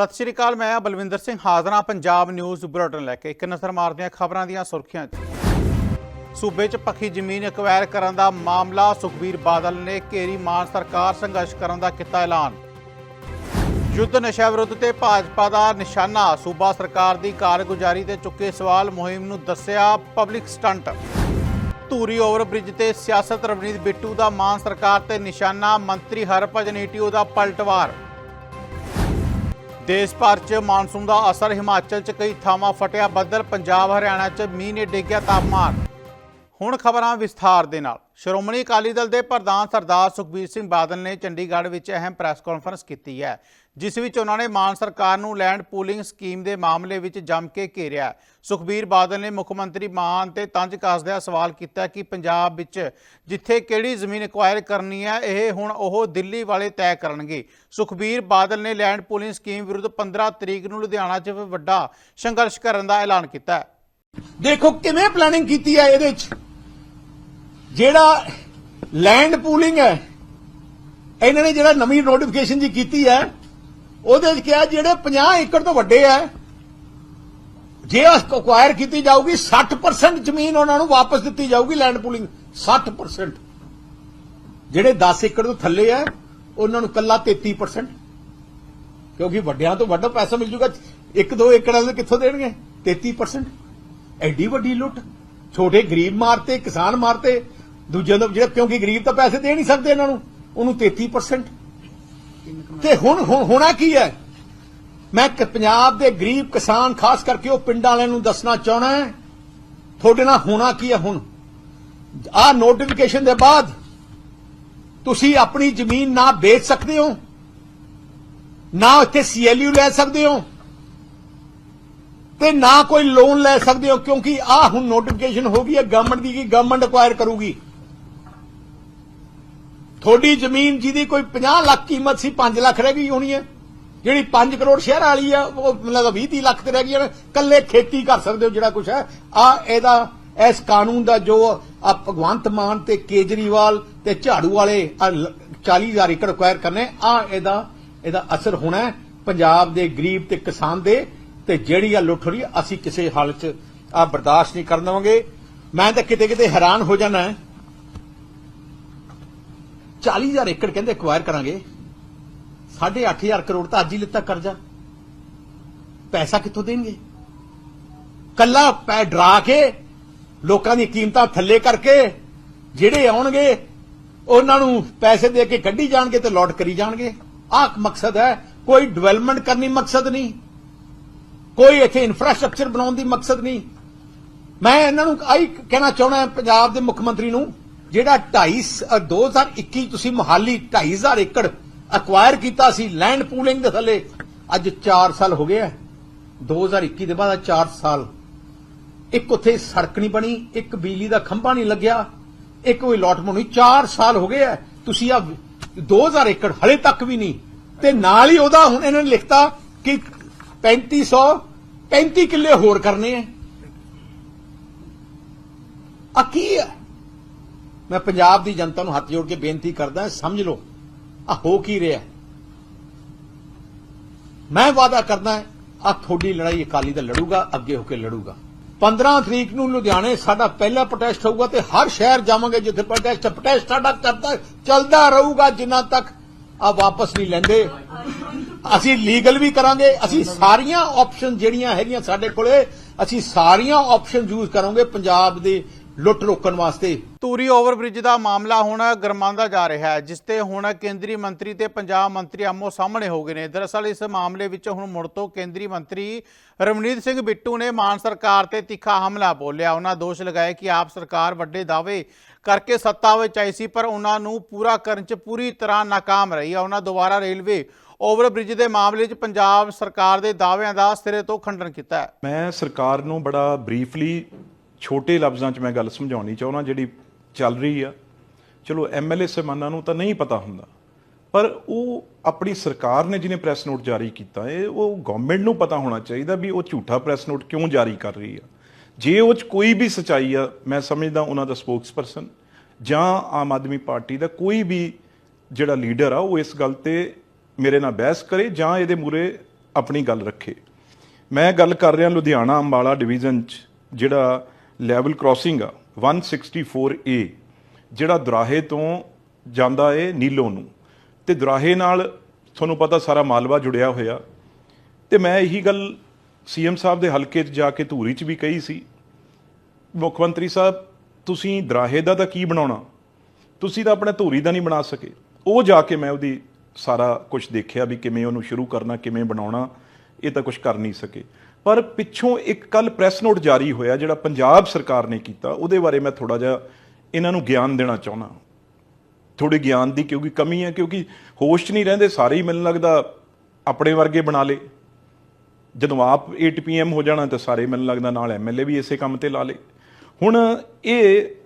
ਸਤਿ ਸ਼੍ਰੀ ਅਕਾਲ, ਮੈਂ ਹਾਂ ਬਲਵਿੰਦਰ ਸਿੰਘ ਹਾਜ਼ਰਾਂ ਪੰਜਾਬ ਨਿਊਜ਼ ਬੁਲੇਟਿਨ ਲੈ ਕੇ। ਇੱਕ ਨਜ਼ਰ ਮਾਰਦੇ ਹਾਂ ਖਬਰਾਂ ਦੀਆਂ ਸੁਰਖੀਆਂ 'ਚ। ਸੂਬੇ 'ਚ ਪੱਕੀ ਜ਼ਮੀਨ ਐਕਵਾਇਰ ਕਰਨ ਦਾ ਮਾਮਲਾ, ਸੁਖਬੀਰ ਬਾਦਲ ਨੇ ਘੇਰੀ ਮਾਨ ਸਰਕਾਰ ਸੰਘਰਸ਼ ਕਰਨ ਦਾ ਕੀਤਾ ਐਲਾਨ। ਯੁੱਧ ਨਸ਼ਾ ਵਿਰੁੱਧ ਤੇ ਭਾਜਪਾ ਦਾ ਨਿਸ਼ਾਨਾ, ਸੂਬਾ ਸਰਕਾਰ ਦੀ ਕਾਰਗੁਜ਼ਾਰੀ ਤੇ ਚੁੱਕੇ ਸਵਾਲ ਮੁਹਿੰਮ ਨੂੰ ਦੱਸਿਆ ਪਬਲਿਕ ਸਟੰਟ। ਧੂਰੀ ਓਵਰਬ੍ਰਿਜ ਤੇ ਸਿਆਸਤ ਰਵਨੀਤ ਬਿੱਟੂ ਦਾ ਮਾਨ ਸਰਕਾਰ ਤੇ ਨਿਸ਼ਾਨਾ, ਮੰਤਰੀ ਹਰਭਜਨ ਈਟੀਓ ਦਾ ਪਲਟਵਾਰ। ਦੇਸ਼ ਭਰ 'ਚ ਮਾਨਸੂਨ ਦਾ ਅਸਰ ਹਿਮਾਚਲ 'ਚ ਕਈ ਥਾਵਾਂ ਫਟਿਆ। ਬੱਦਲ ਪੰਜਾਬ, ਹਰਿਆਣਾ 'ਚ ਮੀਂਹ ਨੇ ਡੇਗਿਆ ਤਾਪਮਾਨ। ਹੁਣ ਖਬਰਾਂ ਵਿਸਥਾਰ ਦੇ ਨਾਲ। ਸ਼੍ਰੋਮਣੀ ਅਕਾਲੀ ਦਲ ਦੇ ਪ੍ਰਧਾਨ ਸਰਦਾਰ ਸੁਖਬੀਰ ਸਿੰਘ ਬਾਦਲ ਨੇ ਚੰਡੀਗੜ੍ਹ ਵਿੱਚ ਅਹਿਮ ਪ੍ਰੈਸ ਕਾਨਫਰੰਸ ਕੀਤੀ ਹੈ। ਜਿਸ ਵਿੱਚ ਉਹਨਾਂ ਨੇ ਮਾਨ ਸਰਕਾਰ ਨੂੰ ਲੈਂਡ ਪੂਲਿੰਗ ਸਕੀਮ ਦੇ ਮਾਮਲੇ ਵਿੱਚ ਜੰਮ ਕੇ ਘੇਰਿਆ। ਸੁਖਬੀਰ ਬਾਦਲ ਨੇ ਮੁੱਖ ਮੰਤਰੀ ਮਾਨ ਤੇ ਤੰਜ ਕੱਸਦਿਆਂ ਸਵਾਲ ਕੀਤਾ ਕਿ ਪੰਜਾਬ ਵਿੱਚ ਜਿੱਥੇ ਕਿਹੜੀ ਜ਼ਮੀਨ ਐਕਵਾਇਰ ਕਰਨੀ ਹੈ, ਇਹ ਹੁਣ ਉਹ ਦਿੱਲੀ ਵਾਲੇ ਤੈਅ ਕਰਨਗੇ। ਸੁਖਬੀਰ ਬਾਦਲ ਨੇ ਲੈਂਡ ਪੂਲਿੰਗ ਸਕੀਮ ਵਿਰੁੱਧ 15 ਤਰੀਕ ਨੂੰ ਲੁਧਿਆਣਾ 'ਚ ਵੱਡਾ ਸੰਘਰਸ਼ ਕਰਨ ਦਾ ਐਲਾਨ ਕੀਤਾ ਦੇਖੋ, ਕਿਵੇਂ ਪਲੈਨਿੰਗ ਕੀਤੀ ਹੈ ਇਹਦੇ ਚ? ਜਿਹੜਾ ਲੈਂਡ ਪੂਲਿੰਗ ਹੈ, ਇਹਨਾਂ ਨੇ ਜਿਹੜਾ ਨਵੀਂ ਨੋਟੀਫਿਕੇਸ਼ਨ ਜੀ ਕੀਤੀ ਹੈ ਉਹਦੇ ਚ ਕਿਹਾ ਜਿਹੜੇ 50 ਏਕੜ ਤੋਂ ਵੱਡੇ ਹੈ ਜੇ ਅਕਵਾਇਰ ਕੀਤੀ ਜਾਊਗੀ 60% ਜ਼ਮੀਨ ਉਹਨਾਂ ਨੂੰ ਵਾਪਸ ਦਿੱਤੀ ਜਾਊਗੀ ਲੈਂਡ ਪੂਲਿੰਗ 60% ਜਿਹੜੇ 10 ਏਕੜ ਤੋਂ ਥੱਲੇ ਹੈ ਉਹਨਾਂ ਨੂੰ ਕੱਲਾ 33% ਕਿਉਂਕਿ ਵੱਡਿਆਂ ਤੋਂ ਵੱਡਾ ਪੈਸਾ ਮਿਲ ਜੂਗਾ 1-2 ਏਕੜ ਵਾਲੇ ਕਿੱਥੋਂ ਦੇਣਗੇ? 33% ਐਡੀ ਵੱਡੀ ਲੁੱਟ, ਛੋਟੇ ਗਰੀਬ ਮਾਰਤੇ, ਕਿਸਾਨ ਮਾਰਤੇ, ਦੂਜਿਆਂ ਨੂੰ ਜਿਹੜਾ ਕਿਉਂਕਿ ਗਰੀਬ ਤਾਂ ਪੈਸੇ ਦੇ ਨਹੀਂ ਸਕਦੇ ਇਹਨਾਂ ਨੂੰ, ਉਹਨੂੰ 33% ਤੇ ਹੁਣ ਹੁਣ, ਹੋਣਾ ਕੀ ਹੈ? ਮੈਂ ਪੰਜਾਬ ਦੇ ਗਰੀਬ ਕਿਸਾਨ, ਖਾਸ ਕਰਕੇ ਉਹ ਪਿੰਡਾਂ ਵਾਲਿਆਂ ਨੂੰ ਦੱਸਣਾ ਚਾਹਣਾ ਹੈ। ਤੁਹਾਡੇ ਨਾਲ ਹੋਣਾ ਕੀ ਹੈ ਹੁਣ? ਆਹ ਨੋਟੀਫਿਕੇਸ਼ਨ ਦੇ ਬਾਅਦ ਤੁਸੀਂ ਆਪਣੀ ਜ਼ਮੀਨ ਨਾ ਵੇਚ ਸਕਦੇ ਹੋ, ਨਾ ਉੱਥੇ ਸੀਐਲਯੂ ਲੈ ਸਕਦੇ ਹੋ, ਤੇ ਨਾ ਕੋਈ ਲੋਨ ਲੈ ਸਕਦੇ ਹੋ, ਕਿਉਂਕਿ ਆਹ ਹੁਣ ਨੋਟੀਫਿਕੇਸ਼ਨ ਹੋ ਗਈ ਹੈ ਗਵਰਨਮੈਂਟ ਦੀ ਕਿ ਗਵਰਨਮੈਂਟ ਅਕਵਾਇਰ ਕਰੂਗੀ। ਤੁਹਾਡੀ ਜ਼ਮੀਨ ਜਿਹਦੀ ਕੋਈ 50 ਲੱਖ ਕੀਮਤ ਸੀ 5 ਲੱਖ ਰਹਿ ਗਈ ਹੋਣੀ ਹੈ। ਜਿਹੜੀ 5 ਕਰੋੜ ਸ਼ਹਿਰ ਵਾਲੀ ਆ ਉਹ ਮਤਲਬ 20 30 ਲੱਖ ਤੇ ਰਹਿ ਗਈ ਕੱਲੇ ਖੇਤੀ ਕਰ ਸਕਦੇ ਹੋ ਜਿਹੜਾ ਕੁਝ ਹੈ। ਆ ਇਹਦਾ ਇਸ ਕਾਨੂੰਨ ਦਾ ਜੋ ਆ ਭਗਵੰਤ ਮਾਨ ਤੇ ਕੇਜਰੀਵਾਲ ਤੇ ਝਾੜੂ ਵਾਲੇ ਆਹ ਲ- 40000 ਏਕੜ ਅਕਵਾਇਰ ਕਰਨੇ ਆ ਇਹਦਾ ਇਹਦਾ ਅਸਰ ਹੋਣਾ ਪੰਜਾਬ ਦੇ ਗਰੀਬ ਤੇ ਕਿਸਾਨ ਦੇ ਤੇ ਜਿਹੜੀ ਆ ਲੁੱਟ ਹੋ ਰਹੀ ਹੈ, ਅਸੀਂ ਕਿਸੇ ਹਾਲਤ 'ਚ ਆ ਬਰਦਾਸ਼ਤ ਨਹੀਂ ਕਰਨ ਦੇਵਾਂਗੇ। ਮੈਂ ਤਾਂ ਕਿਤੇ ਕਿਤੇ ਹੈਰਾਨ ਹੋ ਜਾਣਾ 40000 ਏਕੜ ਕਹਿੰਦੇ ਅਕਵਾਇਰ ਕਰਾਂਗੇ। 8500 ਕਰੋੜ ਤਾਂ ਅੱਜ ਹੀ ਲਿੱਤਾ ਕਰਜ਼ਾ। ਪੈਸਾ ਕਿੱਥੋਂ ਦੇਣਗੇ? ਕੱਲਾ ਪੈ ਡਰਾ ਕੇ ਲੋਕਾਂ ਦੀਆਂ ਕੀਮਤਾਂ ਥੱਲੇ ਕਰਕੇ ਜਿਹੜੇ ਆਉਣਗੇ, ਉਹਨਾਂ ਨੂੰ ਪੈਸੇ ਦੇ ਕੇ ਕੱਢੀ ਜਾਣਗੇ ਤੇ ਲੋਟ ਕਰੀ ਜਾਣਗੇ। ਆਹ ਮਕਸਦ ਹੈ, ਕੋਈ ਡਿਵੈਲਪਮੈਂਟ ਕਰਨੀ ਮਕਸਦ ਨਹੀਂ। ਕੋਈ ਇੱਥੇ ਇਨਫਰਾਸਟ੍ਰਕਚਰ ਬਣਾਉਣ ਦੀ ਮਕਸਦ ਨਹੀਂ। ਮੈਂ ਇਹਨਾਂ ਨੂੰ ਆਈ ਕਹਿਣਾ ਚਾਹੁੰਦਾ ਪੰਜਾਬ ਦੇ ਮੁੱਖ ਮੰਤਰੀ ਨੂੰ ਜਿਹੜਾ 2.5 2021 ਤੁਸੀਂ ਮੁਹਾਲੀ 2.5000 ਏਕੜ ਅਕਵਾਇਰ ਕੀਤਾ ਸੀ ਲੈਂਡ ਪੂਲਿੰਗ ਦੇ ਥੱਲੇ, ਅੱਜ 4 ਸਾਲ ਹੋ ਗਏ ਆ। 2021 ਦੇ ਬਾਅਦ 4 ਸਾਲ। ਇੱਕ ਉੱਥੇ ਸੜਕ ਨਹੀਂ ਬਣੀ, ਇੱਕ ਬਿਜਲੀ ਦਾ ਖੰਭਾ ਨਹੀਂ ਲੱਗਿਆ, ਇੱਕ ਕੋਈ ਅਲਾਟਮੈਂਟ ਨਹੀਂ 4 ਸਾਲ ਹੋ ਗਏ ਆ। ਤੁਸੀਂ ਆ 2000 ਏਕੜ ਹਲੇ ਤੱਕ ਵੀ ਨਹੀਂ। ਤੇ ਨਾਲ ਹੀ ਉਹਦਾ ਹੁਣ ਇਹਨਾਂ ਨੇ ਲਿਖਤਾ ਕਿ 3500 35 ਕਿੱਲੇ ਹੋਰ ਕਰਨੇ ਆ। ਆ ਕੀ ਹੈ ਮੈਂ ਪੰਜਾਬ ਦੀ ਜਨਤਾ ਨੂੰ ਹੱਥ ਜੋੜ ਕੇ ਬੇਨਤੀ ਕਰਦਾ ਸਮਝ ਲਓ ਆ ਹੋ ਕੀ ਰਿਹਾ ਮੈਂ ਵਾਅਦਾ ਕਰਦਾ ਆ ਤੁਹਾਡੀ ਲੜਾਈ ਅਕਾਲੀ ਦਲ ਲੜੂਗਾ, ਅੱਗੇ ਹੋ ਕੇ ਲੜੂਗਾ। 15 ਤਰੀਕ ਨੂੰ ਲੁਧਿਆਣੇ ਸਾਡਾ ਪਹਿਲਾ ਪ੍ਰੋਟੈਸਟ ਹੋਊਗਾ ਤੇ ਹਰ ਸ਼ਹਿਰ ਜਾਵਾਂਗੇ ਜਿੱਥੇ ਪ੍ਰੋਟੈਸਟ ਪ੍ਰੋਟੈਸਟ ਸਾਡਾ ਕਰਦਾ, ਚੱਲਦਾ ਰਹੂਗਾ ਜਿੰਨਾ ਤੱਕ ਆ ਵਾਪਸ ਨਹੀਂ ਲੈਂਦੇ। ਅਸੀਂ ਲੀਗਲ ਵੀ ਕਰਾਂਗੇ, ਅਸੀਂ ਸਾਰੀਆਂ ਆਪਸ਼ਨ ਜਿਹੜੀਆਂ ਹੈਗੀਆਂ ਸਾਡੇ ਕੋਲੇ, ਅਸੀਂ ਸਾਰੀਆਂ ਆਪਸ਼ਨ ਯੂਜ਼ ਕਰਾਂਗੇ ਪੰਜਾਬ ਦੇ ਲੁੱਟ ਰੋਕਣ ਵਾਸਤੇ। ਧੂਰੀ ਓਵਰਬ੍ਰਿਜ ਦਾ ਮਾਮਲਾ ਹੁਣ ਗਰਮਾਉਂਦਾ ਜਾ ਰਿਹਾ ਹੈ ਜਿਸ ਤੇ ਹੁਣ ਕੇਂਦਰੀ ਮੰਤਰੀ ਤੇ ਪੰਜਾਬ ਮੰਤਰੀ ਆਮੋ ਸਾਹਮਣੇ ਹੋ ਗਏ ਨੇ। ਦਰਅਸਲ ਇਸ ਮਾਮਲੇ ਵਿੱਚ ਹੁਣ ਮੁੜ ਤੋਂ ਕੇਂਦਰੀ ਮੰਤਰੀ ਰਮਨੀਤ ਸਿੰਘ ਬਿੱਟੂ ਨੇ ਮਾਨ ਸਰਕਾਰ ਤੇ ਤਿੱਖਾ ਹਮਲਾ ਬੋਲਿਆ। ਉਹਨਾਂ ਦੋਸ਼ ਲਗਾਏ ਕਿ ਆਪ ਸਰਕਾਰ ਵੱਡੇ ਦਾਅਵੇ ਕਰਕੇ ਸੱਤਾ ਵਿੱਚ ਆਈ ਸੀ ਪਰ ਉਹਨਾਂ ਨੂੰ ਪੂਰਾ ਕਰਨ 'ਚ ਪੂਰੀ ਤਰ੍ਹਾਂ ਨਾਕਾਮ ਰਹੀ ਹੈ ਉਹਨਾਂ ਦੁਬਾਰਾ ਰੇਲਵੇ ਓਵਰਬ੍ਰਿਜ ਦੇ ਮਾਮਲੇ 'ਚ ਪੰਜਾਬ ਸਰਕਾਰ ਦੇ ਦਾਅਵਿਆਂ ਦਾ ਸਿਰੇ ਤੋਂ ਖੰਡਨ ਕੀਤਾ ਹੈ। ਮੈਂ ਸਰਕਾਰ ਨੂੰ ਬੜਾ ਬਰੀਫਲੀ ਛੋਟੇ ਲਫ਼ਜ਼ਾਂ 'ਚ ਮੈਂ ਗੱਲ ਸਮਝਾਉਣੀ ਚਾਹੁੰਦਾ, ਜਿਹੜੀ ਚੱਲ ਰਹੀ ਆ। ਚਲੋ ਐਮਐਲਏ ਸਹਿਮਾਨਾਂ ਨੂੰ ਤਾਂ ਨਹੀਂ ਪਤਾ ਹੁੰਦਾ, ਪਰ ਉਹ ਆਪਣੀ ਸਰਕਾਰ ਨੇ ਜਿਹਨੇ ਪ੍ਰੈਸ ਨੋਟ ਜਾਰੀ ਕੀਤਾ ਹੈ ਉਹ ਗਵਰਨਮੈਂਟ ਨੂੰ ਪਤਾ ਹੋਣਾ ਚਾਹੀਦਾ ਵੀ ਉਹ ਝੂਠਾ ਪ੍ਰੈਸ ਨੋਟ ਕਿਉਂ ਜਾਰੀ ਕਰ ਰਹੀ ਆ। ਜੇ ਉਹ 'ਚ ਕੋਈ ਵੀ ਸਚਾਈ ਆ, ਮੈਂ ਸਮਝਦਾ ਉਹਨਾਂ ਦਾ ਸਪੋਕਸਪਰਸਨ ਜਾਂ ਆਮ ਆਦਮੀ ਪਾਰਟੀ ਦਾ ਕੋਈ ਵੀ ਜਿਹੜਾ ਲੀਡਰ ਆ, ਉਹ ਇਸ ਗੱਲ ਤੇ ਮੇਰੇ ਨਾਲ ਬਹਿਸ ਕਰੇ ਜਾਂ ਇਹਦੇ ਮੂਰੇ ਆਪਣੀ ਗੱਲ ਰੱਖੇ। ਮੈਂ ਗੱਲ ਕਰ ਰਿਹਾ ਲੁਧਿਆਣਾ ਅੰਬਾਲਾ ਡਿਵੀਜ਼ਨ ਚ, ਜਿਹੜਾ ਲੈਵਲ ਕ੍ਰਾਸਿੰਗ ਆ 164A ਜਿਹੜਾ ਦੁਰਾਹੇ ਤੋਂ ਜਾਂਦਾ ਏ ਨੀਲੋ ਨੂੰ। ਤੇ ਦੁਰਾਹੇ ਨਾਲ ਤੁਹਾਨੂੰ ਪਤਾ ਸਾਰਾ ਮਾਲਵਾ ਜੁੜਿਆ ਹੋਇਆ। ਤੇ ਮੈਂ ਇਹੀ ਗੱਲ ਸੀਐਮ ਸਾਹਿਬ ਦੇ ਹਲਕੇ 'ਚ ਜਾ ਕੇ ਧੂਰੀ 'ਚ ਵੀ ਕਹੀ ਸੀ। ਮੁੱਖ ਮੰਤਰੀ ਸਾਹਿਬ, ਤੁਸੀਂ ਦਰਾਹੇ ਦਾ ਤਾਂ ਕੀ ਬਣਾਉਣਾ? ਤੁਸੀਂ ਤਾਂ ਆਪਣਾ ਧੂਰੀ ਦਾ ਨਹੀਂ ਬਣਾ ਸਕੇ। ਉਹ ਜਾ ਕੇ ਮੈਂ ਉਹਦੀ ਸਾਰਾ ਕੁਝ ਦੇਖਿਆ ਵੀ ਕਿਵੇਂ ਉਹਨੂੰ ਸ਼ੁਰੂ ਕਰਨਾ, ਕਿਵੇਂ ਬਣਾਉਣਾ, ਇਹ ਤਾਂ ਕੁਝ ਕਰ ਨਹੀਂ ਸਕੇ। ਪਰ ਪਿੱਛੋਂ ਇੱਕ ਕੱਲ ਪ੍ਰੈਸ ਨੋਟ ਜਾਰੀ ਹੋਇਆ ਜਿਹੜਾ ਪੰਜਾਬ ਸਰਕਾਰ ਨੇ ਕੀਤਾ, ਉਹਦੇ ਬਾਰੇ ਮੈਂ ਥੋੜਾ ਜਿਹਾ ਇਹਨਾਂ ਨੂੰ ਗਿਆਨ ਦੇਣਾ ਚਾਹੁੰਦਾ ਥੋੜੇ ਗਿਆਨ ਦੀ ਕਿਉਂਕਿ ਕਮੀ ਹੈ, ਕਿਉਂਕਿ ਹੋਸ਼ 'ਚ ਨਹੀਂ ਰਹਿੰਦੇ, ਸਾਰੇ ਹੀ ਮੈਨੂੰ ਲੱਗਦਾ ਆਪਣੇ ਵਰਗੇ ਬਣਾ ਲੇ। ਜਦੋਂ ਆਪ 8 ਪੀਐਮ ਹੋ ਜਾਣਾ ਤਾਂ ਸਾਰੇ ਮੈਨੂੰ ਲੱਗਦਾ ਨਾਲ ਐਮਐਲਏ ਵੀ ਇਸੇ ਕੰਮ ਤੇ ਲਾ ਲੇ। ਹੁਣ ਇਹ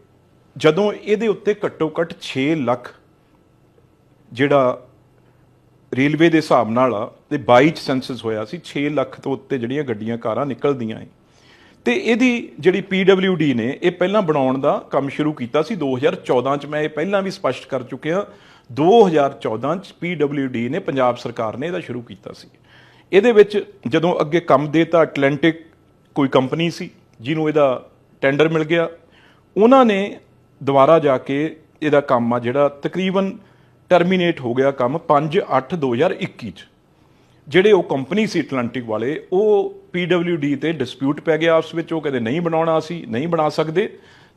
ਜਦੋਂ ਇਹਦੇ ਉੱਤੇ ਘੱਟੋ ਘੱਟ 6 ਲੱਖ ਜਿਹੜਾ ਰੇਲਵੇ ਦੇ ਹਿਸਾਬ ਨਾਲ ਆ ਤੇ 22 ਚ ਸੈਂਸਸ ਹੋਇਆ ਸੀ 6 ਲੱਖ ਤੋਂ ਉੱਤੇ ਜਿਹੜੀਆਂ ਗੱਡੀਆਂ, ਕਾਰਾਂ ਨਿਕਲਦੀਆਂ ਏ। ਤੇ ਇਹਦੀ ਜਿਹੜੀ PWD ਨੇ, ਇਹ ਪਹਿਲਾਂ ਬਣਾਉਣ ਦਾ ਕੰਮ ਸ਼ੁਰੂ ਕੀਤਾ ਸੀ। 2014 ਚ ਮੈਂ ਇਹ ਪਹਿਲਾਂ ਵੀ ਸਪਸ਼ਟ ਕਰ ਚੁੱਕਿਆ 2014 ਚ PWD ਨੇ ਪੰਜਾਬ ਸਰਕਾਰ ਨੇ ਇਹਦਾ ਸ਼ੁਰੂ ਕੀਤਾ ਸੀ। ਇਹਦੇ ਵਿੱਚ ਜਦੋਂ ਅੱਗੇ ਕੰਮ ਦੇਤਾ ਐਟਲੈਂਟਿਕ ਕੋਈ ਕੰਪਨੀ ਸੀ, ਜਿਹਨੂੰ ਇਹਦਾ ਟੈਂਡਰ ਮਿਲ ਗਿਆ। ਉਹਨਾਂ ਨੇ ਦੁਬਾਰਾ ਜਾ ਕੇ ਇਹਦਾ ਕੰਮ ਆ ਜਿਹੜਾ ਤਕਰੀਬਨ ਟਰਮੀਨੇਟ ਹੋ ਗਿਆ ਕੰਮ 5/8/2021 ਚ। ਜਿਹੜੇ ਉਹ ਕੰਪਨੀ ਸੀ ਅਟਲਾਂਟਿਕ ਵਾਲੇ, ਉਹ PWD ਤੇ ਡਿਸਪਿਊਟ ਪੈ ਗਿਆ ਆਪਸ ਵਿੱਚ, ਉਹ ਕਹਿੰਦੇ ਨਹੀਂ ਬਣਾਉਣਾ ਅਸੀਂ, ਨਹੀਂ ਬਣਾ ਸਕਦੇ।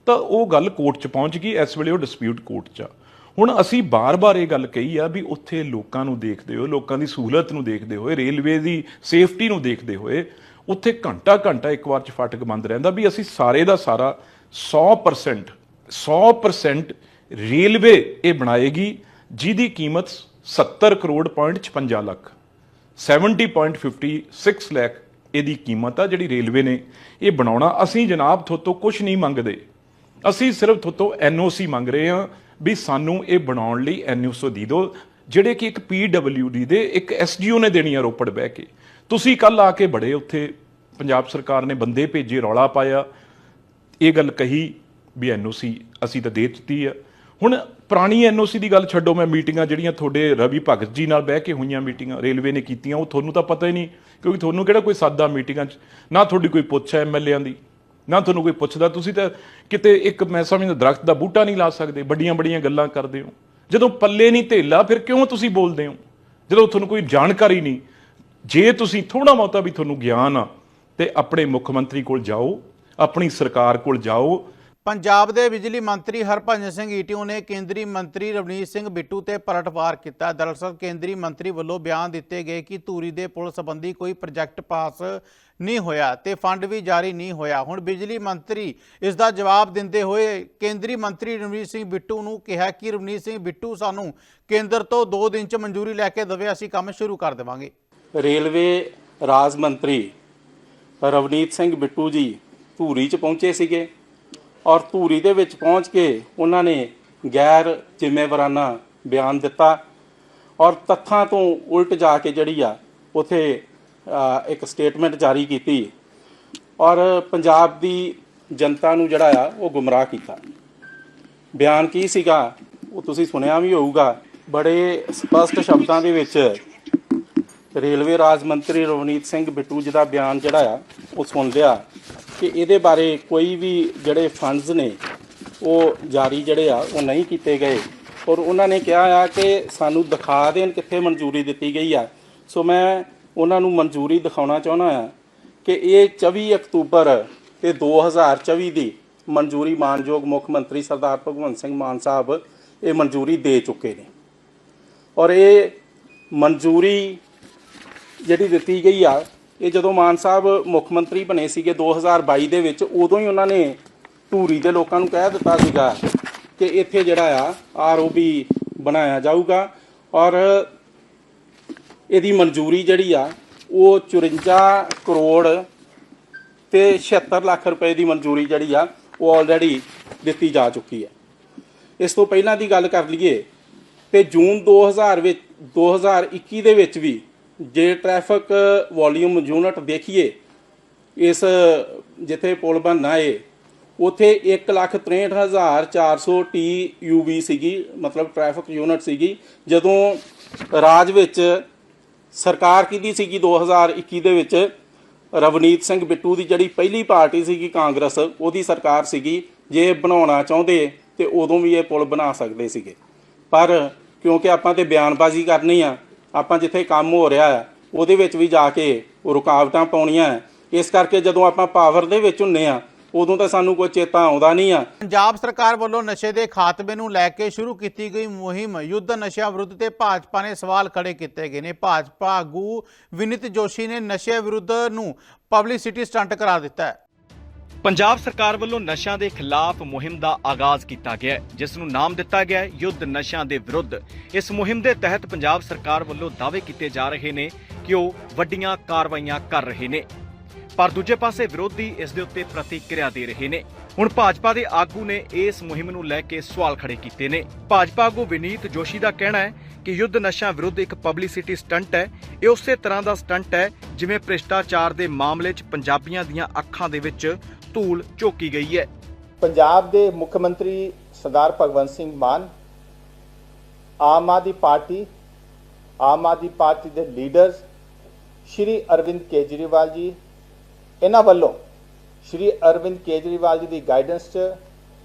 ਤਾਂ ਉਹ ਗੱਲ ਕੋਰਟ 'ਚ ਪਹੁੰਚ ਗਈ, ਇਸ ਵੇਲੇ ਉਹ ਡਿਸਪਿਊਟ ਕੋਰਟ 'ਚ ਆ। ਹੁਣ ਅਸੀਂ ਬਾਰ-ਬਾਰ ਇਹ ਗੱਲ ਕਹੀ ਆ ਵੀ ਉੱਥੇ ਲੋਕਾਂ ਨੂੰ ਦੇਖਦੇ ਹੋਏ, ਲੋਕਾਂ ਦੀ ਸਹੂਲਤ ਨੂੰ ਦੇਖਦੇ ਹੋਏ, ਰੇਲਵੇ ਦੀ ਸੇਫਟੀ ਨੂੰ ਦੇਖਦੇ ਹੋਏ, ਉੱਥੇ ਘੰਟਾ ਘੰਟਾ ਇੱਕ ਵਾਰ ਚ ਫਾਟਕ ਬੰਦ ਰਹਿੰਦਾ ਵੀ ਅਸੀਂ ਸਾਰੇ ਦਾ ਸਾਰਾ 100% 100% ਰੇਲਵੇ ਇਹ ਬਣਾਏਗੀ, ਜਿਹਦੀ ਕੀਮਤ 70 ਕਰੋੜ ਪੁਆਇੰਟ 56 ਲੱਖ। 70.56 ਲੱਖ ਇਹਦੀ ਕੀਮਤ ਆ ਜਿਹੜੀ ਰੇਲਵੇ ਨੇ ਇਹ ਬਣਾਉਣਾ। ਅਸੀਂ ਜਨਾਬ ਥੋਤੋਂ ਕੁਝ ਨਹੀਂ ਮੰਗਦੇ। ਅਸੀਂ ਸਿਰਫ ਥੋਤੋਂ ਐਨਓਸੀ ਮੰਗ ਰਹੇ ਹਾਂ ਵੀ ਸਾਨੂੰ ਇਹ ਬਣਾਉਣ ਲਈ ਐਨਓਸੀ ਦੇ ਦਿਓ, ਜਿਹੜੇ ਕਿ ਇੱਕ ਪੀਡਬਲਯੂਡੀ ਦੇ ਇੱਕ ਐਸਡੀਓ ਨੇ ਦੇਣੀ ਆ ਰੋਪੜ ਬਹਿ ਕੇ। ਤੁਸੀਂ ਕੱਲ ਆ ਕੇ ਬੜੇ ਉੱਥੇ ਪੰਜਾਬ ਸਰਕਾਰ ਨੇ ਬੰਦੇ ਭੇਜੇ, ਰੌਲਾ ਪਾਇਆ। ਇਹ ਗੱਲ ਕਹੀ ਵੀ ਐਨਓਸੀ ਅਸੀਂ ਤਾਂ ਦੇ ਦਿੱਤੀ ਆ। ਹੁਣ ਪੁਰਾਣੀ ਐਨਓਸੀ ਦੀ ਗੱਲ ਛੱਡੋ, ਮੈਂ ਮੀਟਿੰਗਾਂ ਜਿਹੜੀਆਂ ਤੁਹਾਡੇ ਰਵੀ ਭਗਤ ਜੀ ਨਾਲ ਬਹਿ ਕੇ ਹੋਈਆਂ ਮੀਟਿੰਗਾਂ, ਰੇਲਵੇ ਨੇ ਕੀਤੀਆਂ, ਉਹ ਤੁਹਾਨੂੰ ਤਾਂ ਪਤਾ ਹੀ ਨਹੀਂ, ਕਿਉਂਕਿ ਤੁਹਾਨੂੰ ਕਿਹੜਾ ਕੋਈ ਸਾਦਾ ਮੀਟਿੰਗਾਂ 'ਚ, ਨਾ ਤੁਹਾਡੀ ਕੋਈ ਪੁੱਛ ਹੈ ਐਮਐਲਏਆਂ ਦੀ, ਨਾ ਤੁਹਾਨੂੰ ਕੋਈ ਪੁੱਛਦਾ, ਤੁਸੀਂ ਤਾਂ ਕਿਤੇ ਇੱਕ, ਮੈਂ ਸਮਝਦਾ, ਦਰਖਤ ਦਾ ਬੂਟਾ ਨਹੀਂ ਲਾ ਸਕਦੇ ਵੱਡੀਆਂ ਵੱਡੀਆਂ ਗੱਲਾਂ ਕਰਦੇ ਹੋ। ਜਦੋਂ ਪੱਲੇ ਨਹੀਂ ਧੇਲਾ, ਫਿਰ ਕਿਉਂ ਤੁਸੀਂ ਬੋਲਦੇ ਹੋ? ਜਦੋਂ ਤੁਹਾਨੂੰ ਕੋਈ ਜਾਣਕਾਰੀ ਨਹੀਂ, ਜੇ ਤੁਸੀਂ ਥੋੜਾ ਬਹੁਤਾ ਵੀ ਤੁਹਾਨੂੰ ਗਿਆਨ ਆ, ਤੇ ਆਪਣੇ ਮੁੱਖ ਮੰਤਰੀ ਕੋਲ ਜਾਓ, ਆਪਣੀ ਸਰਕਾਰ ਕੋਲ ਜਾਓ ਪੰਜਾਬ ਦੇ ਬਿਜਲੀ ਮੰਤਰੀ ਹਰਭਜਨ ਸਿੰਘ ਈਟਿਓ ਨੇ ਕੇਂਦਰੀ ਮੰਤਰੀ ਰਵਨੀਤ ਸਿੰਘ ਬਿੱਟੂ ਤੇ ਪਲਟਵਾਰ ਕੀਤਾ। ਦਰਅਸਲ ਕੇਂਦਰੀ ਮੰਤਰੀ ਵੱਲੋਂ ਬਿਆਨ ਦਿੱਤੇ ਗਏ ਕਿ ਧੂਰੀ ਦੇ ਪੁਲ ਸੰਬੰਧੀ ਕੋਈ ਪ੍ਰੋਜੈਕਟ ਪਾਸ ਨਹੀਂ ਹੋਇਆ ਤੇ ਫੰਡ ਵੀ ਜਾਰੀ ਨਹੀਂ ਹੋਇਆ। ਹੁਣ ਬਿਜਲੀ ਮੰਤਰੀ ਇਸ ਦਾ ਜਵਾਬ ਦਿੰਦੇ ਹੋਏ ਕੇਂਦਰੀ ਮੰਤਰੀ ਰਵਨੀਤ ਸਿੰਘ ਬਿੱਟੂ ਨੂੰ ਕਿਹਾ ਕਿ ਰਵਨੀਤ ਸਿੰਘ ਬਿੱਟੂ ਸਾਨੂੰ ਕੇਂਦਰ ਤੋਂ 2 ਦਿਨ ਚ ਮਨਜ਼ੂਰੀ ਲੈ ਕੇ ਦੇਵੇ, ਅਸੀਂ ਕੰਮ ਸ਼ੁਰੂ ਕਰ ਦੇਵਾਂਗੇ। ਰੇਲਵੇ ਰਾਜ ਮੰਤਰੀ ਰਵਨੀਤ ਸਿੰਘ ਬਿੱਟੂ ਜੀ ਧੂਰੀ ਚ ਪਹੁੰਚੇ ਸੀਗੇ। ਔਰ ਧੂਰੀ ਦੇ ਵਿੱਚ ਪਹੁੰਚ ਕੇ ਉਹਨਾਂ ਨੇ ਗੈਰ ਜ਼ਿੰਮੇਵਾਰਾਨਾ ਬਿਆਨ ਦਿੱਤਾ ਔਰ ਤੱਥਾਂ ਤੋਂ ਉਲਟ ਜਾ ਕੇ ਜਿਹੜੀ ਆ, ਉਥੇ ਇੱਕ ਸਟੇਟਮੈਂਟ ਜਾਰੀ ਕੀਤੀ ਔਰ ਪੰਜਾਬ ਦੀ ਜਨਤਾ ਨੂੰ ਜਿਹੜਾ ਆ, ਉਹ ਗੁੰਮਰਾਹ ਕੀਤਾ। ਬਿਆਨ ਕੀ ਸੀਗਾ, ਉਹ ਤੁਸੀਂ ਸੁਣਿਆ ਵੀ ਹੋਊਗਾ। ਬੜੇ ਸਪਸ਼ਟ ਸ਼ਬਦਾਂ ਦੇ ਵਿੱਚ ਰੇਲਵੇ ਰਾਜ ਮੰਤਰੀ ਰਵਨੀਤ ਸਿੰਘ ਬਿੱਟੂ ਜੀ ਦਾ ਬਿਆਨ ਜਿਹੜਾ ਆ, ਉਹ ਸੁਣ ਲਿਆ। ਕਿ ਇਹਦੇ ਬਾਰੇ ਕੋਈ ਵੀ ਜਿਹੜੇ ਫੰਡਸ ਨੇ, ਉਹ ਜਾਰੀ ਜਿਹੜੇ ਆ, ਉਹ ਨਹੀਂ ਕੀਤੇ ਗਏ। ਔਰ ਉਹਨਾਂ ਨੇ ਕਿਹਾ ਆ ਕਿ ਸਾਨੂੰ ਦਿਖਾ ਦੇਣ ਕਿੱਥੇ ਮਨਜ਼ੂਰੀ ਦਿੱਤੀ ਗਈ ਆ। ਸੋ ਮੈਂ ਉਹਨਾਂ ਨੂੰ ਮਨਜ਼ੂਰੀ ਦਿਖਾਉਣਾ ਚਾਹੁੰਦਾ ਆ ਕਿ ਇਹ 24 ਅਕਤੂਬਰ ਤੇ 2024 ਦੀ ਮਨਜ਼ੂਰੀ ਮਾਨਯੋਗ ਮੁੱਖ ਮੰਤਰੀ ਸਰਦਾਰ ਭਗਵੰਤ ਸਿੰਘ ਮਾਨ ਸਾਹਿਬ ਇਹ ਮਨਜ਼ੂਰੀ ਦੇ ਚੁੱਕੇ ਨੇ। ਔਰ ਇਹ ਮਨਜ਼ੂਰੀ ਜਿਹੜੀ ਦਿੱਤੀ ਗਈ ਆ ਇਹ ਜਦੋਂ ਮਾਨ ਸਾਹਿਬ ਮੁੱਖ ਮੰਤਰੀ ਬਣੇ ਸੀਗੇ 2022 ਦੇ ਵਿੱਚ, ਉਦੋਂ ਹੀ ਉਹਨਾਂ ਨੇ ਧੂਰੀ ਦੇ ਲੋਕਾਂ ਨੂੰ ਕਹਿ ਦਿੱਤਾ ਸੀਗਾ ਕਿ ਇੱਥੇ ਜਿਹੜਾ ਆ, ਆਰਓਬੀ ਬਣਾਇਆ ਜਾਊਗਾ ਔਰ ਇਹਦੀ ਮਨਜ਼ੂਰੀ ਜਿਹੜੀ ਆ, ਉਹ 54 ਕਰੋੜ ਤੇ 76 ਲੱਖ ਰੁਪਏ ਦੀ ਮਨਜ਼ੂਰੀ ਜਿਹੜੀ ਆ, ਉਹ ਆਲਰੇਡੀ ਦਿੱਤੀ ਜਾ ਚੁੱਕੀ ਹੈ। ਇਸ ਤੋਂ ਪਹਿਲਾਂ ਦੀ ਗੱਲ ਕਰ ਲਈਏ ਤੇ ਜੂਨ 2000 ਵਿੱਚ 2021 ਦੇ ਵਿੱਚ ਵੀ ਜੇ ਟ੍ਰੈਫਿਕ ਵੋਲਿਊਮ ਯੂਨਿਟ ਦੇਖੀਏ ਇਸ ਜਿੱਥੇ ਪੁਲ ਬਣਨਾ ਏ, ਉਥੇ 163400 ਟੀ ਯੂਵੀ ਸੀਗੀ, ਮਤਲਬ ਟ੍ਰੈਫਿਕ ਯੂਨਿਟ ਸੀਗੀ, ਜਦੋਂ ਰਾਜ ਵਿੱਚ ਸਰਕਾਰ ਕਿਹਦੀ ਸੀਗੀ 2021 ਦੇ ਵਿੱਚ? ਰਵਨੀਤ ਸਿੰਘ ਬਿੱਟੂ ਦੀ ਜਿਹੜੀ ਪਹਿਲੀ ਪਾਰਟੀ ਸੀਗੀ ਕਾਂਗਰਸ, ਉਹਦੀ ਸਰਕਾਰ ਸੀਗੀ, ਜੇ ਇਹ ਬਣਾਉਣਾ ਚਾਹੁੰਦੇ ਤੇ ਉਦੋਂ ਵੀ ਇਹ ਪੁਲ ਬਣਾ ਸਕਦੇ ਸੀਗੇ। ਪਰ ਕਿਉਂਕਿ ਆਪਾਂ ਤੇ ਬਿਆਨਬਾਜ਼ੀ ਕਰਨੀ ਆ ਆਪਾਂ ਜਿੱਥੇ ਕੰਮ ਹੋ ਰਿਹਾ ਹੈ, ਉਹਦੇ ਵਿੱਚ ਵੀ ਜਾ ਕੇ ਰੁਕਾਵਟਾਂ ਪਾਉਣੀਆਂ ਇਸ ਕਰਕੇ ਜਦੋਂ ਆਪਾਂ ਪਾਵਰ ਦੇ ਵਿੱਚ ਹੁੰਨੇ ਆ, ਉਦੋਂ ਤਾਂ ਸਾਨੂੰ ਕੋਈ ਚੇਤਾ ਆਉਂਦਾ ਨਹੀਂ ਆ। ਪੰਜਾਬ ਸਰਕਾਰ ਵੱਲੋਂ ਨਸ਼ੇ ਦੇ ਖਾਤਮੇ ਨੂੰ ਲੈ ਕੇ ਸ਼ੁਰੂ ਕੀਤੀ ਗਈ ਮੁਹਿੰਮ। ਯੁੱਧ ਨਸ਼ਿਆਂ ਵਿਰੁੱਧ ਤੇ ਭਾਜਪਾ ਨੇ ਸਵਾਲ ਖੜੇ ਕੀਤੇ ਗਏ ਨੇ। ਭਾਜਪਾ ਆਗੂ ਵਿਨਿਤ ਜੋਸ਼ੀ ਨੇ ਨਸ਼ੇ ਵਿਰੁੱਧ ਨੂੰ ਪਬਲਿਸਿਟੀ ਸਟੰਟ ਕਰਾ ਦਿੱਤਾ ਹੈ। ਪੰਜਾਬ ਸਰਕਾਰ ਵੱਲੋਂ ਨਸ਼ਿਆਂ ਦੇ ਖਿਲਾਫ ਮੁਹਿੰਮ ਦਾ ਆਗਾਜ਼ ਕੀਤਾ ਗਿਆ ਹੈ, ਜਿਸ ਨੂੰ ਨਾਮ ਦਿੱਤਾ ਗਿਆ ਹੈ ਯੁੱਧ ਨਸ਼ਿਆਂ ਦੇ ਵਿਰੁੱਧ। ਇਸ ਮੁਹਿੰਮ ਦੇ ਤਹਿਤ ਪੰਜਾਬ ਸਰਕਾਰ ਵੱਲੋਂ ਦਾਅਵੇ ਕੀਤੇ ਜਾ ਰਹੇ ਨੇ ਕਿ ਉਹ ਵੱਡੀਆਂ ਕਾਰਵਾਈਆਂ ਕਰ ਰਹੇ ਨੇ। ਪਰ ਦੂਜੇ ਪਾਸੇ ਵਿਰੋਧੀ ਇਸ ਦੇ ਉੱਤੇ ਪ੍ਰਤੀਕਿਰਿਆ ਦੇ ਰਹੇ ਨੇ। ਹੁਣ ਭਾਜਪਾ ਦੇ ਆਗੂ ਨੇ ਇਸ ਮੁਹਿੰਮ ਨੂੰ ਲੈ ਕੇ ਸਵਾਲ ਖੜੇ ਕੀਤੇ ਨੇ। ਭਾਜਪਾ ਆਗੂ ਵਿਨੀਤ ਜੋਸ਼ੀ ਦਾ ਕਹਿਣਾ ਹੈ ਕਿ ਯੁੱਧ ਨਸ਼ਿਆਂ ਵਿਰੁੱਧ ਇੱਕ ਪਬਲਿਸਿਟੀ ਸਟੰਟ ਹੈ। ਇਹ ਉਸੇ ਤਰ੍ਹਾਂ ਦਾ ਸਟੰਟ ਹੈ ਜਿਵੇਂ ਭ੍ਰਿਸ਼ਟਾਚਾਰ ਦੇ ਮਾਮਲੇ 'ਚ ਪੰਜਾਬੀਆਂ ਦੀਆਂ ਅੱਖਾਂ ਦੇ ਵਿੱਚ ਧੂਲ ਝੋਕੀ ਗਈ ਹੈ। ਪੰਜਾਬ ਦੇ ਮੁੱਖ ਮੰਤਰੀ ਸਰਦਾਰ ਭਗਵੰਤ ਸਿੰਘ ਮਾਨ, ਆਮ ਆਦਮੀ ਪਾਰਟੀ, ਆਮ ਆਦਮੀ ਪਾਰਟੀ ਦੇ ਲੀਡਰਸ, ਸ਼੍ਰੀ ਅਰਵਿੰਦ ਕੇਜਰੀਵਾਲ ਜੀ, ਇਹਨਾਂ ਵੱਲੋਂ ਸ਼੍ਰੀ ਅਰਵਿੰਦ ਕੇਜਰੀਵਾਲ ਜੀ ਦੀ ਗਾਈਡੈਂਸ 'ਚ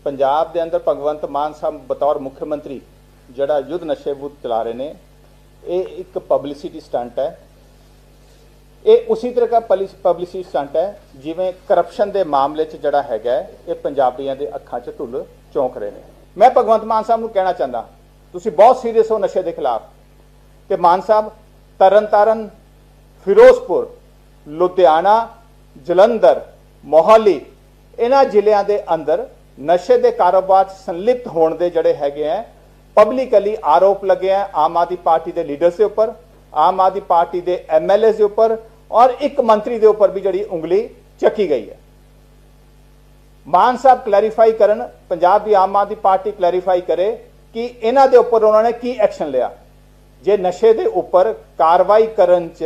ਪੰਜਾਬ ਦੇ ਅੰਦਰ ਭਗਵੰਤ ਮਾਨ ਸਾਹਿਬ ਬਤੌਰ ਮੁੱਖ ਮੰਤਰੀ ਜਿਹੜਾ ਯੁੱਧ ਨਸ਼ੇ ਵਿਰੁੱਧ ਚਲਾ ਰਹੇ ਨੇ, ਇਹ ਇੱਕ ਪਬਲਿਸਿਟੀ ਸਟੰਟ ਹੈ। ਇਹ ਉਸੇ ਤਰ੍ਹਾਂ ਦਾ ਪਬਲਿਸਿਟੀ ਸਟੰਟ ਹੈ, ਜਿਵੇਂ ਕਰਪਸ਼ਨ ਦੇ ਮਾਮਲੇ 'ਚ ਜਿਹੜਾ ਹੈਗਾ ਇਹ ਪੰਜਾਬੀਆਂ ਦੇ ਅੱਖਾਂ 'ਚ ਧੁੱਲ ਚੌਂਕ ਰਹੇ ਨੇ। ਮੈਂ ਭਗਵੰਤ ਮਾਨ ਸਾਹਿਬ ਨੂੰ ਕਹਿਣਾ ਚਾਹੁੰਦਾ, ਤੁਸੀਂ ਬਹੁਤ ਸੀਰੀਅਸ ਹੋ ਨਸ਼ੇ ਦੇ ਖਿਲਾਫ। ਤੇ ਮਾਨ ਸਾਹਿਬ, ਤਰਨਤਾਰਨ, ਫਿਰੋਜ਼ਪੁਰ, ਲੁਧਿਆਣਾ, ਜਲੰਧਰ, ਮੋਹਾਲੀ, ਇਹਨਾਂ ਜ਼ਿਲ੍ਹਿਆਂ ਦੇ ਅੰਦਰ ਨਸ਼ੇ ਦੇ ਕਾਰੋਬਾਰ 'ਚ ਸੰਲਿਪਤ ਹੋਣ ਦੇ ਜਿਹੜੇ ਹੈਗੇ ਆ ਪਬਲਿਕਲੀ ਆਰੋਪ ਲੱਗੇ ਆ ਆਮ ਆਦਮੀ ਪਾਰਟੀ ਦੇ ਲੀਡਰਸ ਦੇ ਉੱਪਰ, ਆਮ ਆਦਮੀ ਪਾਰਟੀ ਦੇ ਐਮਐਲਏ ਦੇ ਉੱਪਰ ਔਰ ਇੱਕ ਮੰਤਰੀ ਦੇ ਉੱਪਰ ਵੀ ਜਿਹੜੀ ਉਂਗਲੀ ਚੱਕੀ ਗਈ ਹੈ। ਮਾਨ ਸਾਹਿਬ ਕਲੈਰੀਫਾਈ ਕਰਨ, ਪੰਜਾਬ ਦੀ ਆਮ ਆਦਮੀ ਪਾਰਟੀ ਕਲੈਰੀਫਾਈ ਕਰੇ ਕਿ ਇਹਨਾਂ ਦੇ ਉੱਪਰ ਉਹਨਾਂ ਨੇ ਕੀ ਐਕਸ਼ਨ ਲਿਆ। ਜੇ ਨਸ਼ੇ ਦੇ ਉੱਪਰ ਕਾਰਵਾਈ ਕਰਨ ਚ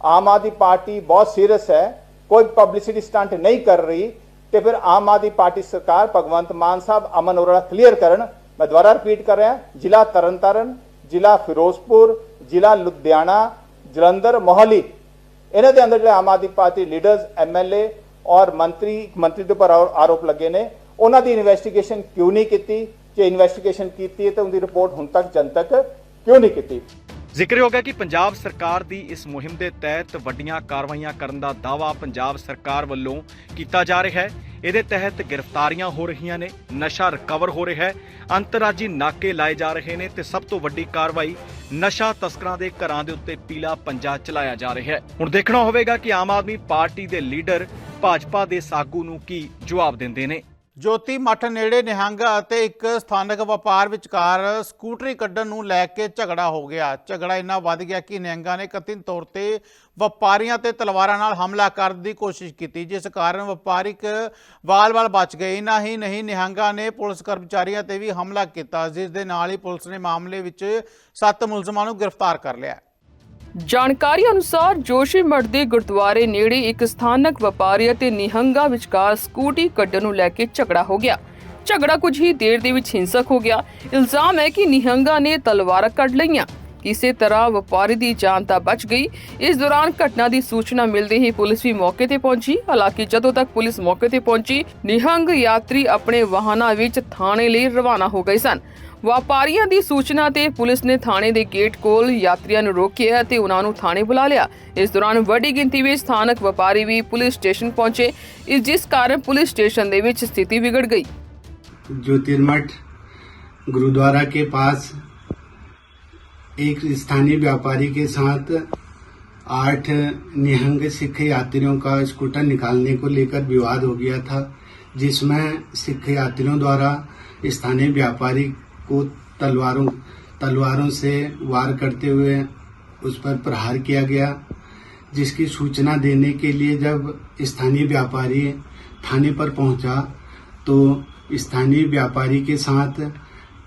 ਆਮ ਆਦਮੀ ਪਾਰਟੀ ਬਹੁਤ ਸੀਰੀਅਸ ਹੈ, ਕੋਈ ਪਬਲਿਸਿਟੀ ਸਟੰਟ ਨਹੀਂ ਕਰ ਰਹੀ, ਤੇ ਫਿਰ ਆਮ ਆਦਮੀ ਪਾਰਟੀ ਸਰਕਾਰ ਭਗਵੰਤ ਮਾਨ ਸਾਹਿਬ, ਅਮਨ ਅਰੋੜਾ ਕਲੀਅਰ ਕਰਨ। ਮੈਂ ਦੁਬਾਰਾ ਰਿਪੀਟ ਕਰ ਰਿਹਾ, ਜ਼ਿਲ੍ਹਾ ਤਰਨਤਾਰਨ, ਜ਼ਿਲ੍ਹਾ ਫਿਰੋਜ਼ਪੁਰ, ਜ਼ਿਲ੍ਹਾ ਲੁਧਿਆਣਾ, ਜਲੰਧਰ, ਮੋਹਾਲੀ ਇਹਨਾਂ ਦੇ ਅੰਦਰ ਜਿਹੜੇ Aam Aadmi party leaders MLA ਔਰ ਮੰਤਰੀ ਮੰਤਰੀ ਦੇ ਉੱਪਰ ਆਰੋਪ ਲੱਗੇ ਨੇ ਉਹਨਾਂ ਦੀ ਇਨਵੈਸਟੀਗੇਸ਼ਨ ਕਿਉਂ ਨਹੀਂ ਕੀਤੀ ਜੇ ਇਨਵੈਸਟੀਗੇਸ਼ਨ ਕੀਤੀ ਹੈ ਤਾਂ ਉਹਦੀ ਰਿਪੋਰਟ ਹੁਣ ਤੱਕ ਜਨਤਕ ਕਿਉਂ ਨਹੀਂ ਕੀਤੀ ਜ਼ਿਕਰਯੋਗ ਹੈ ਕਿ ਪੰਜਾਬ ਸਰਕਾਰ ਦੀ ਇਸ ਮੁਹਿੰਮ ਦੇ ਤਹਿਤ ਵੱਡੀਆਂ ਕਾਰਵਾਈਆਂ ਕਰਨ ਦਾ ਦਾਅਵਾ ਪੰਜਾਬ ਸਰਕਾਰ ਵੱਲੋਂ ਕੀਤਾ ਜਾ ਰਿਹਾ ਹੈ ਇਹਦੇ ਤਹਿਤ ਗ੍ਰਿਫਤਾਰੀਆਂ ਹੋ ਰਹੀਆਂ ਨੇ, ਨਸ਼ਾ ਰਿਕਵਰ ਹੋ ਰਿਹਾ ਹੈ, ਅੰਤਰਰਾਜੀ ਨਾਕੇ ਲਾਏ ਜਾ ਰਹੇ ਨੇ ਤੇ ਸਭ ਤੋਂ ਵੱਡੀ ਕਾਰਵਾਈ ਨਸ਼ਾ ਤਸਕਰਾਂ ਦੇ ਘਰਾਂ ਦੇ ਉੱਤੇ ਪੀਲਾ ਪੰਜਾ ਚਲਾਇਆ ਜਾ ਰਿਹਾ ਹੈ। ਹੁਣ ਦੇਖਣਾ ਹੋਵੇਗਾ ਕਿ ਆਮ ਆਦਮੀ ਪਾਰਟੀ ਦੇ ਲੀਡਰ ਭਾਜਪਾ ਦੇ ਸਾਗੂ ਨੂੰ ਕੀ ਜਵਾਬ ਦਿੰਦੇ ਨੇ। ਜੋਤੀ ਮੱਠ ਨੇੜੇ ਨਿਹੰਗ ਅਤੇ ਇੱਕ ਸਥਾਨਕ ਵਪਾਰ ਵਿਚਕਾਰ ਸਕੂਟਰੀ ਕੱਢਣ ਨੂੰ ਲੈ ਕੇ ਝਗੜਾ ਹੋ ਗਿਆ। ਝਗੜਾ ਇੰਨਾ ਵੱਧ ਗਿਆ ਕਿ ਨਿਹੰਗਾਂ ਨੇ ਕਥਿਤ ਤੌਰ ਤੇ ਵਪਾਰੀਆਂ ਤੇ ਤਲਵਾਰਾਂ ਨਾਲ ਹਮਲਾ ਕਰਨ ਦੀ ਕੋਸ਼ਿਸ਼ ਕੀਤੀ, ਜਿਸ ਕਾਰਨ ਵਪਾਰਿਕ ਵਾਲ-ਵਾਲ ਬਚ ਗਏ। ਨਾ ਹੀ ਨਹੀਂ, ਨਿਹੰਗਾਂ ਨੇ ਪੁਲਿਸ ਕਰਮਚਾਰੀਆਂ ਤੇ ਵੀ ਹਮਲਾ ਕੀਤਾ, ਜਿਸ ਦੇ ਨਾਲ ਹੀ ਪੁਲਿਸ ਨੇ ਮਾਮਲੇ ਵਿੱਚ 7 ਮੁਲਜ਼ਮਾਂ ਨੂੰ ਗ੍ਰਿਫਤਾਰ ਕਰ ਲਿਆ। ਜਾਣਕਾਰੀ ਅਨੁਸਾਰ ਜੋਸ਼ੀ ਜੋਸ਼ੀਮਠ ਦੇ ਗੁਰਦੁਆਰੇ ਨੇੜੇ ਇੱਕ ਸਥਾਨਕ ਵਪਾਰੀ ਅਤੇ ਨਿਹੰਗਾ ਵਿਚਕਾਰ ਸਕੂਟੀ ਕੱਢਣ ਨੂੰ ਲੈ ਕੇ ਝਗੜਾ ਹੋ ਗਿਆ। ਝਗੜਾ ਕੁਝ ਹੀ ਦੇਰ ਦੇ ਵਿੱਚ ਹਿੰਸਕ ਹੋ ਗਿਆ। ਇਲਜ਼ਾਮ ਹੈ ਕਿ ਨਿਹੰਗਾ ਨੇ ਤਲਵਾਰਾਂ ਕੱਢ ਲਈਆਂ। ਕਿਸੇ ਤਰ੍ਹਾਂ ਵਪਾਰੀ ਦੀ ਜਾਨ ਤਾਂ ਬਚ ਗਈ ਇਸ ਦੌਰਾਨ ਘਟਨਾ ਦੀ ਸੂਚਨਾ ਮਿਲਦੇ ਹੀ ਪੁਲਿਸ ਵੀ ਮੌਕੇ ਤੇ ਪਹੁੰਚੀ ਹਾਲਾਂਕਿ ਜਦੋਂ ਤੱਕ ਪੁਲਿਸ ਮੌਕੇ ਤੇ ਪਹੁੰਚੀ ਨਿਹੰਗ ਯਾਤਰੀ ਆਪਣੇ ਵਾਹਨਾਂ ਵਿੱਚ ਥਾਣੇ ਲਈ ਰਵਾਨਾ ਹੋ ਗਏ ਸਨ ਵਪਾਰੀਆਂ ਦੀ ਸੂਚਨਾ ਤੇ ਪੁਲਿਸ ਨੇ ਥਾਣੇ ਦੇ ਗੇਟ ਕੋਲ ਯਾਤਰੀਆਂ ਨੂੰ ਰੋਕਿਆ ਅਤੇ ਉਹਨਾਂ ਨੂੰ ਥਾਣੇ ਬੁਲਾ ਲਿਆ ਇਸ ਦੌਰਾਨ ਵੱਡੀ ਗਿਣਤੀ ਵਿੱਚ ਸਥਾਨਕ ਵਪਾਰੀ ਵੀ ਪੁਲਿਸ ਸਟੇਸ਼ਨ ਪਹੁੰਚੇ ਇਸ ਜਿਸ ਕਾਰਨ ਪੁਲਿਸ ਸਟੇਸ਼ਨ ਦੇ ਵਿੱਚ ਸਥਿਤੀ ਵਿਗੜ ਗਈ ज्योतिर्मठ गुरुद्वारा के पास एक स्थानीय व्यापारी के साथ आठ निहंग सिख यात्रियों का स्कूटर निकालने को लेकर विवाद हो गया था, जिसमें सिख यात्रियों द्वारा स्थानीय व्यापारी को तलवारों तलवारों से वार करते हुए उस पर प्रहार किया गया, जिसकी सूचना देने के लिए जब स्थानीय व्यापारी थाने पर पहुँचा तो स्थानीय व्यापारी के साथ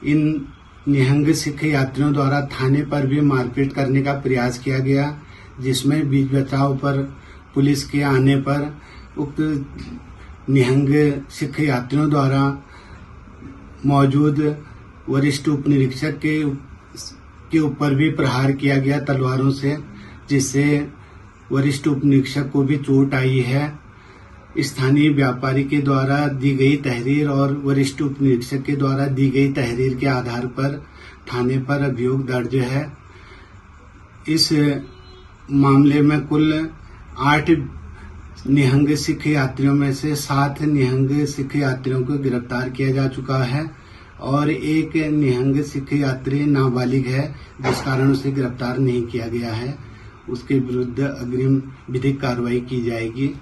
इन निहंग सिख यात्रियों द्वारा थाने पर भी मारपीट करने का प्रयास किया गया, जिसमें बीच बचाव पर पुलिस के आने पर उक्त निहंग सिख यात्रियों द्वारा मौजूद वरिष्ठ उप निरीक्षक के के ऊपर भी प्रहार किया गया तलवारों से, जिससे वरिष्ठ उप निरीक्षक को भी चोट आई है। स्थानीय व्यापारी के द्वारा दी गई तहरीर और वरिष्ठ उप निरीक्षक के द्वारा दी गई तहरीर के आधार पर थाने पर अभियोग दर्ज है। इस मामले में कुल आठ निहंग सिख यात्रियों में से सात निहंग सिख यात्रियों को गिरफ़्तार किया जा चुका है और एक निहंग सिख यात्री नाबालिग है, जिस कारण उसे गिरफ़्तार नहीं किया गया है। उसके विरुद्ध अग्रिम विधिक कार्रवाई की जाएगी।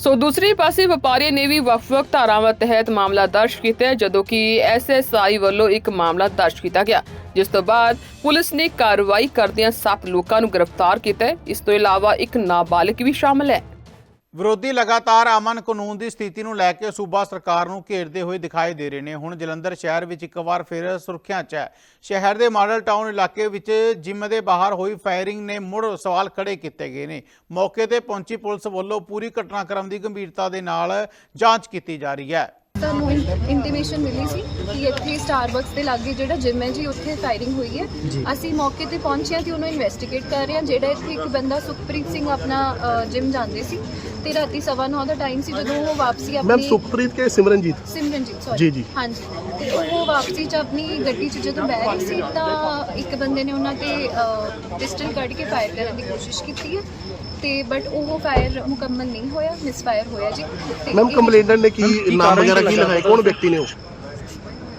ਸੋ ਦੂਸਰੇ ਪਾਸੇ ਵਪਾਰੀ ਨੇ ਵੀ ਵੱਖ-ਵੱਖ ਧਾਰਾਵਾਂ ਤਹਿਤ ਮਾਮਲਾ ਦਰਜ ਕੀਤਾ ਜਦੋਂ ਕਿ ਐਸਐਸਆਈ ਵੱਲੋਂ ਇੱਕ ਮਾਮਲਾ ਦਰਜ ਕੀਤਾ ਗਿਆ, ਜਿਸ ਤੋਂ ਬਾਅਦ ਪੁਲਿਸ ਨੇ ਕਾਰਵਾਈ ਕਰਦਿਆਂ 7 ਲੋਕਾਂ ਨੂੰ ਗ੍ਰਿਫਤਾਰ ਕੀਤਾ ਇਸ ਤੋਂ ਇਲਾਵਾ ਇੱਕ ਨਾਬਾਲਿਗ ਵੀ ਸ਼ਾਮਲ ਹੈ। ਵਿਰੋਧੀ ਲਗਾਤਾਰ ਅਮਨ ਕਾਨੂੰਨ ਦੀ ਸਥਿਤੀ ਨੂੰ ਲੈ ਕੇ ਸੂਬਾ ਸਰਕਾਰ ਨੂੰ ਘੇਰਦੇ ਹੋਏ ਦਿਖਾਈ ਦੇ ਰਹੇ ਨੇ। ਹੁਣ ਜਲੰਧਰ ਸ਼ਹਿਰ ਵਿੱਚ ਇੱਕ ਵਾਰ ਫਿਰ ਸੁਰੱਖਿਆ 'ਚ ਹੈ। ਸ਼ਹਿਰ ਦੇ ਮਾਡਲ ਟਾਊਨ ਇਲਾਕੇ ਵਿੱਚ ਜਿਮ ਦੇ ਬਾਹਰ ਹੋਈ ਫਾਇਰਿੰਗ ਨੇ ਮੁੜ ਸਵਾਲ ਖੜੇ ਕੀਤੇ ਗਏ ਨੇ। ਮੌਕੇ ਤੇ ਪਹੁੰਚੀ ਪੁਲਿਸ ਵੱਲੋਂ ਪੂਰੀ ਘਟਨਾਕ੍ਰਮ ਦੀ ਗੰਭੀਰਤਾ ਦੇ ਨਾਲ ਜਾਂਚ ਕੀਤੀ ਜਾ ਰਹੀ ਹੈ। ਸਾਨੂੰ ਇੰਟੀਮੇਸ਼ਨ ਮਿਲੀ ਸੀ ਕਿ ਇੱਥੇ ਸਟਾਰਬਕਸ ਦੇ ਲਾਗੇ ਜਿਹੜਾ ਜਿਮ ਹੈ ਜੀ ਉੱਥੇ ਫਾਇਰਿੰਗ ਹੋਈ ਹੈ। ਅਸੀਂ ਮੌਕੇ ਤੇ ਪਹੁੰਚੇ ਹਾਂ ਤੇ ਉਹਨੂੰ ਇਨਵੈਸਟੀਗੇਟ ਕਰ ਰਹੇ ਹਾਂ। ਜਿਹੜਾ ਇੱਥੇ ਇੱਕ ਬੰਦਾ ਸੁਖਪ੍ਰੀਤ ਸਿੰਘ ਆਪਣਾ ਜਿਮ ਜਾਂਦੇ ਸੀ ਤੇ ਰਾਤੀ ਸਵਾ ਨੌ ਦਾ ਟਾਈਮ ਸੀ ਜਦੋਂ ਉਹ ਵਾਪਸੀ ਮੈਮ ਆਪਣੀ ਸੁਖਪ੍ਰੀਤ ਕੇ ਸਿਮਰਨਜੀਤ? ਸਿਮਰਨਜੀਤ ਸੌਰੀ ਜੀ, ਜੀ। ਹਾਂਜੀ। ਤੇ ਉਹ ਵਾਪਸੀ ਚ ਆਪਣੀ ਗੱਡੀ 'ਚ ਜਦੋਂ ਬਹਿ ਰਹੀ ਸੀ ਤਾਂ ਇੱਕ ਬੰਦੇ ਨੇ ਉਹਨਾਂ ਤੇ ਪਿਸਟਲ ਕੱਢ ਕੇ ਫਾਇਰ ਕਰਨ ਦੀ ਕੋਸ਼ਿਸ਼ ਕੀਤੀ ਹੈ। ਤੇ ਬਟ ਉਹ ਫਾਇਰ ਮੁਕੰਮਲ ਨਹੀਂ ਹੋਇਆ ਮਿਸਫਾਇਰ ਹੋਇਆ ਜੀ। ਤੇ ਮੈਮ ਇਹ- ਕੰਪਲੇਂਟਰ ਨੇ ਕੀ ਨਾਮ ਵਗੈਰਾ ਕੀ ਲਿਖਾਇਆ? ਕੌਣ ਵਿਅਕਤੀ ਨੇ ਉਹ?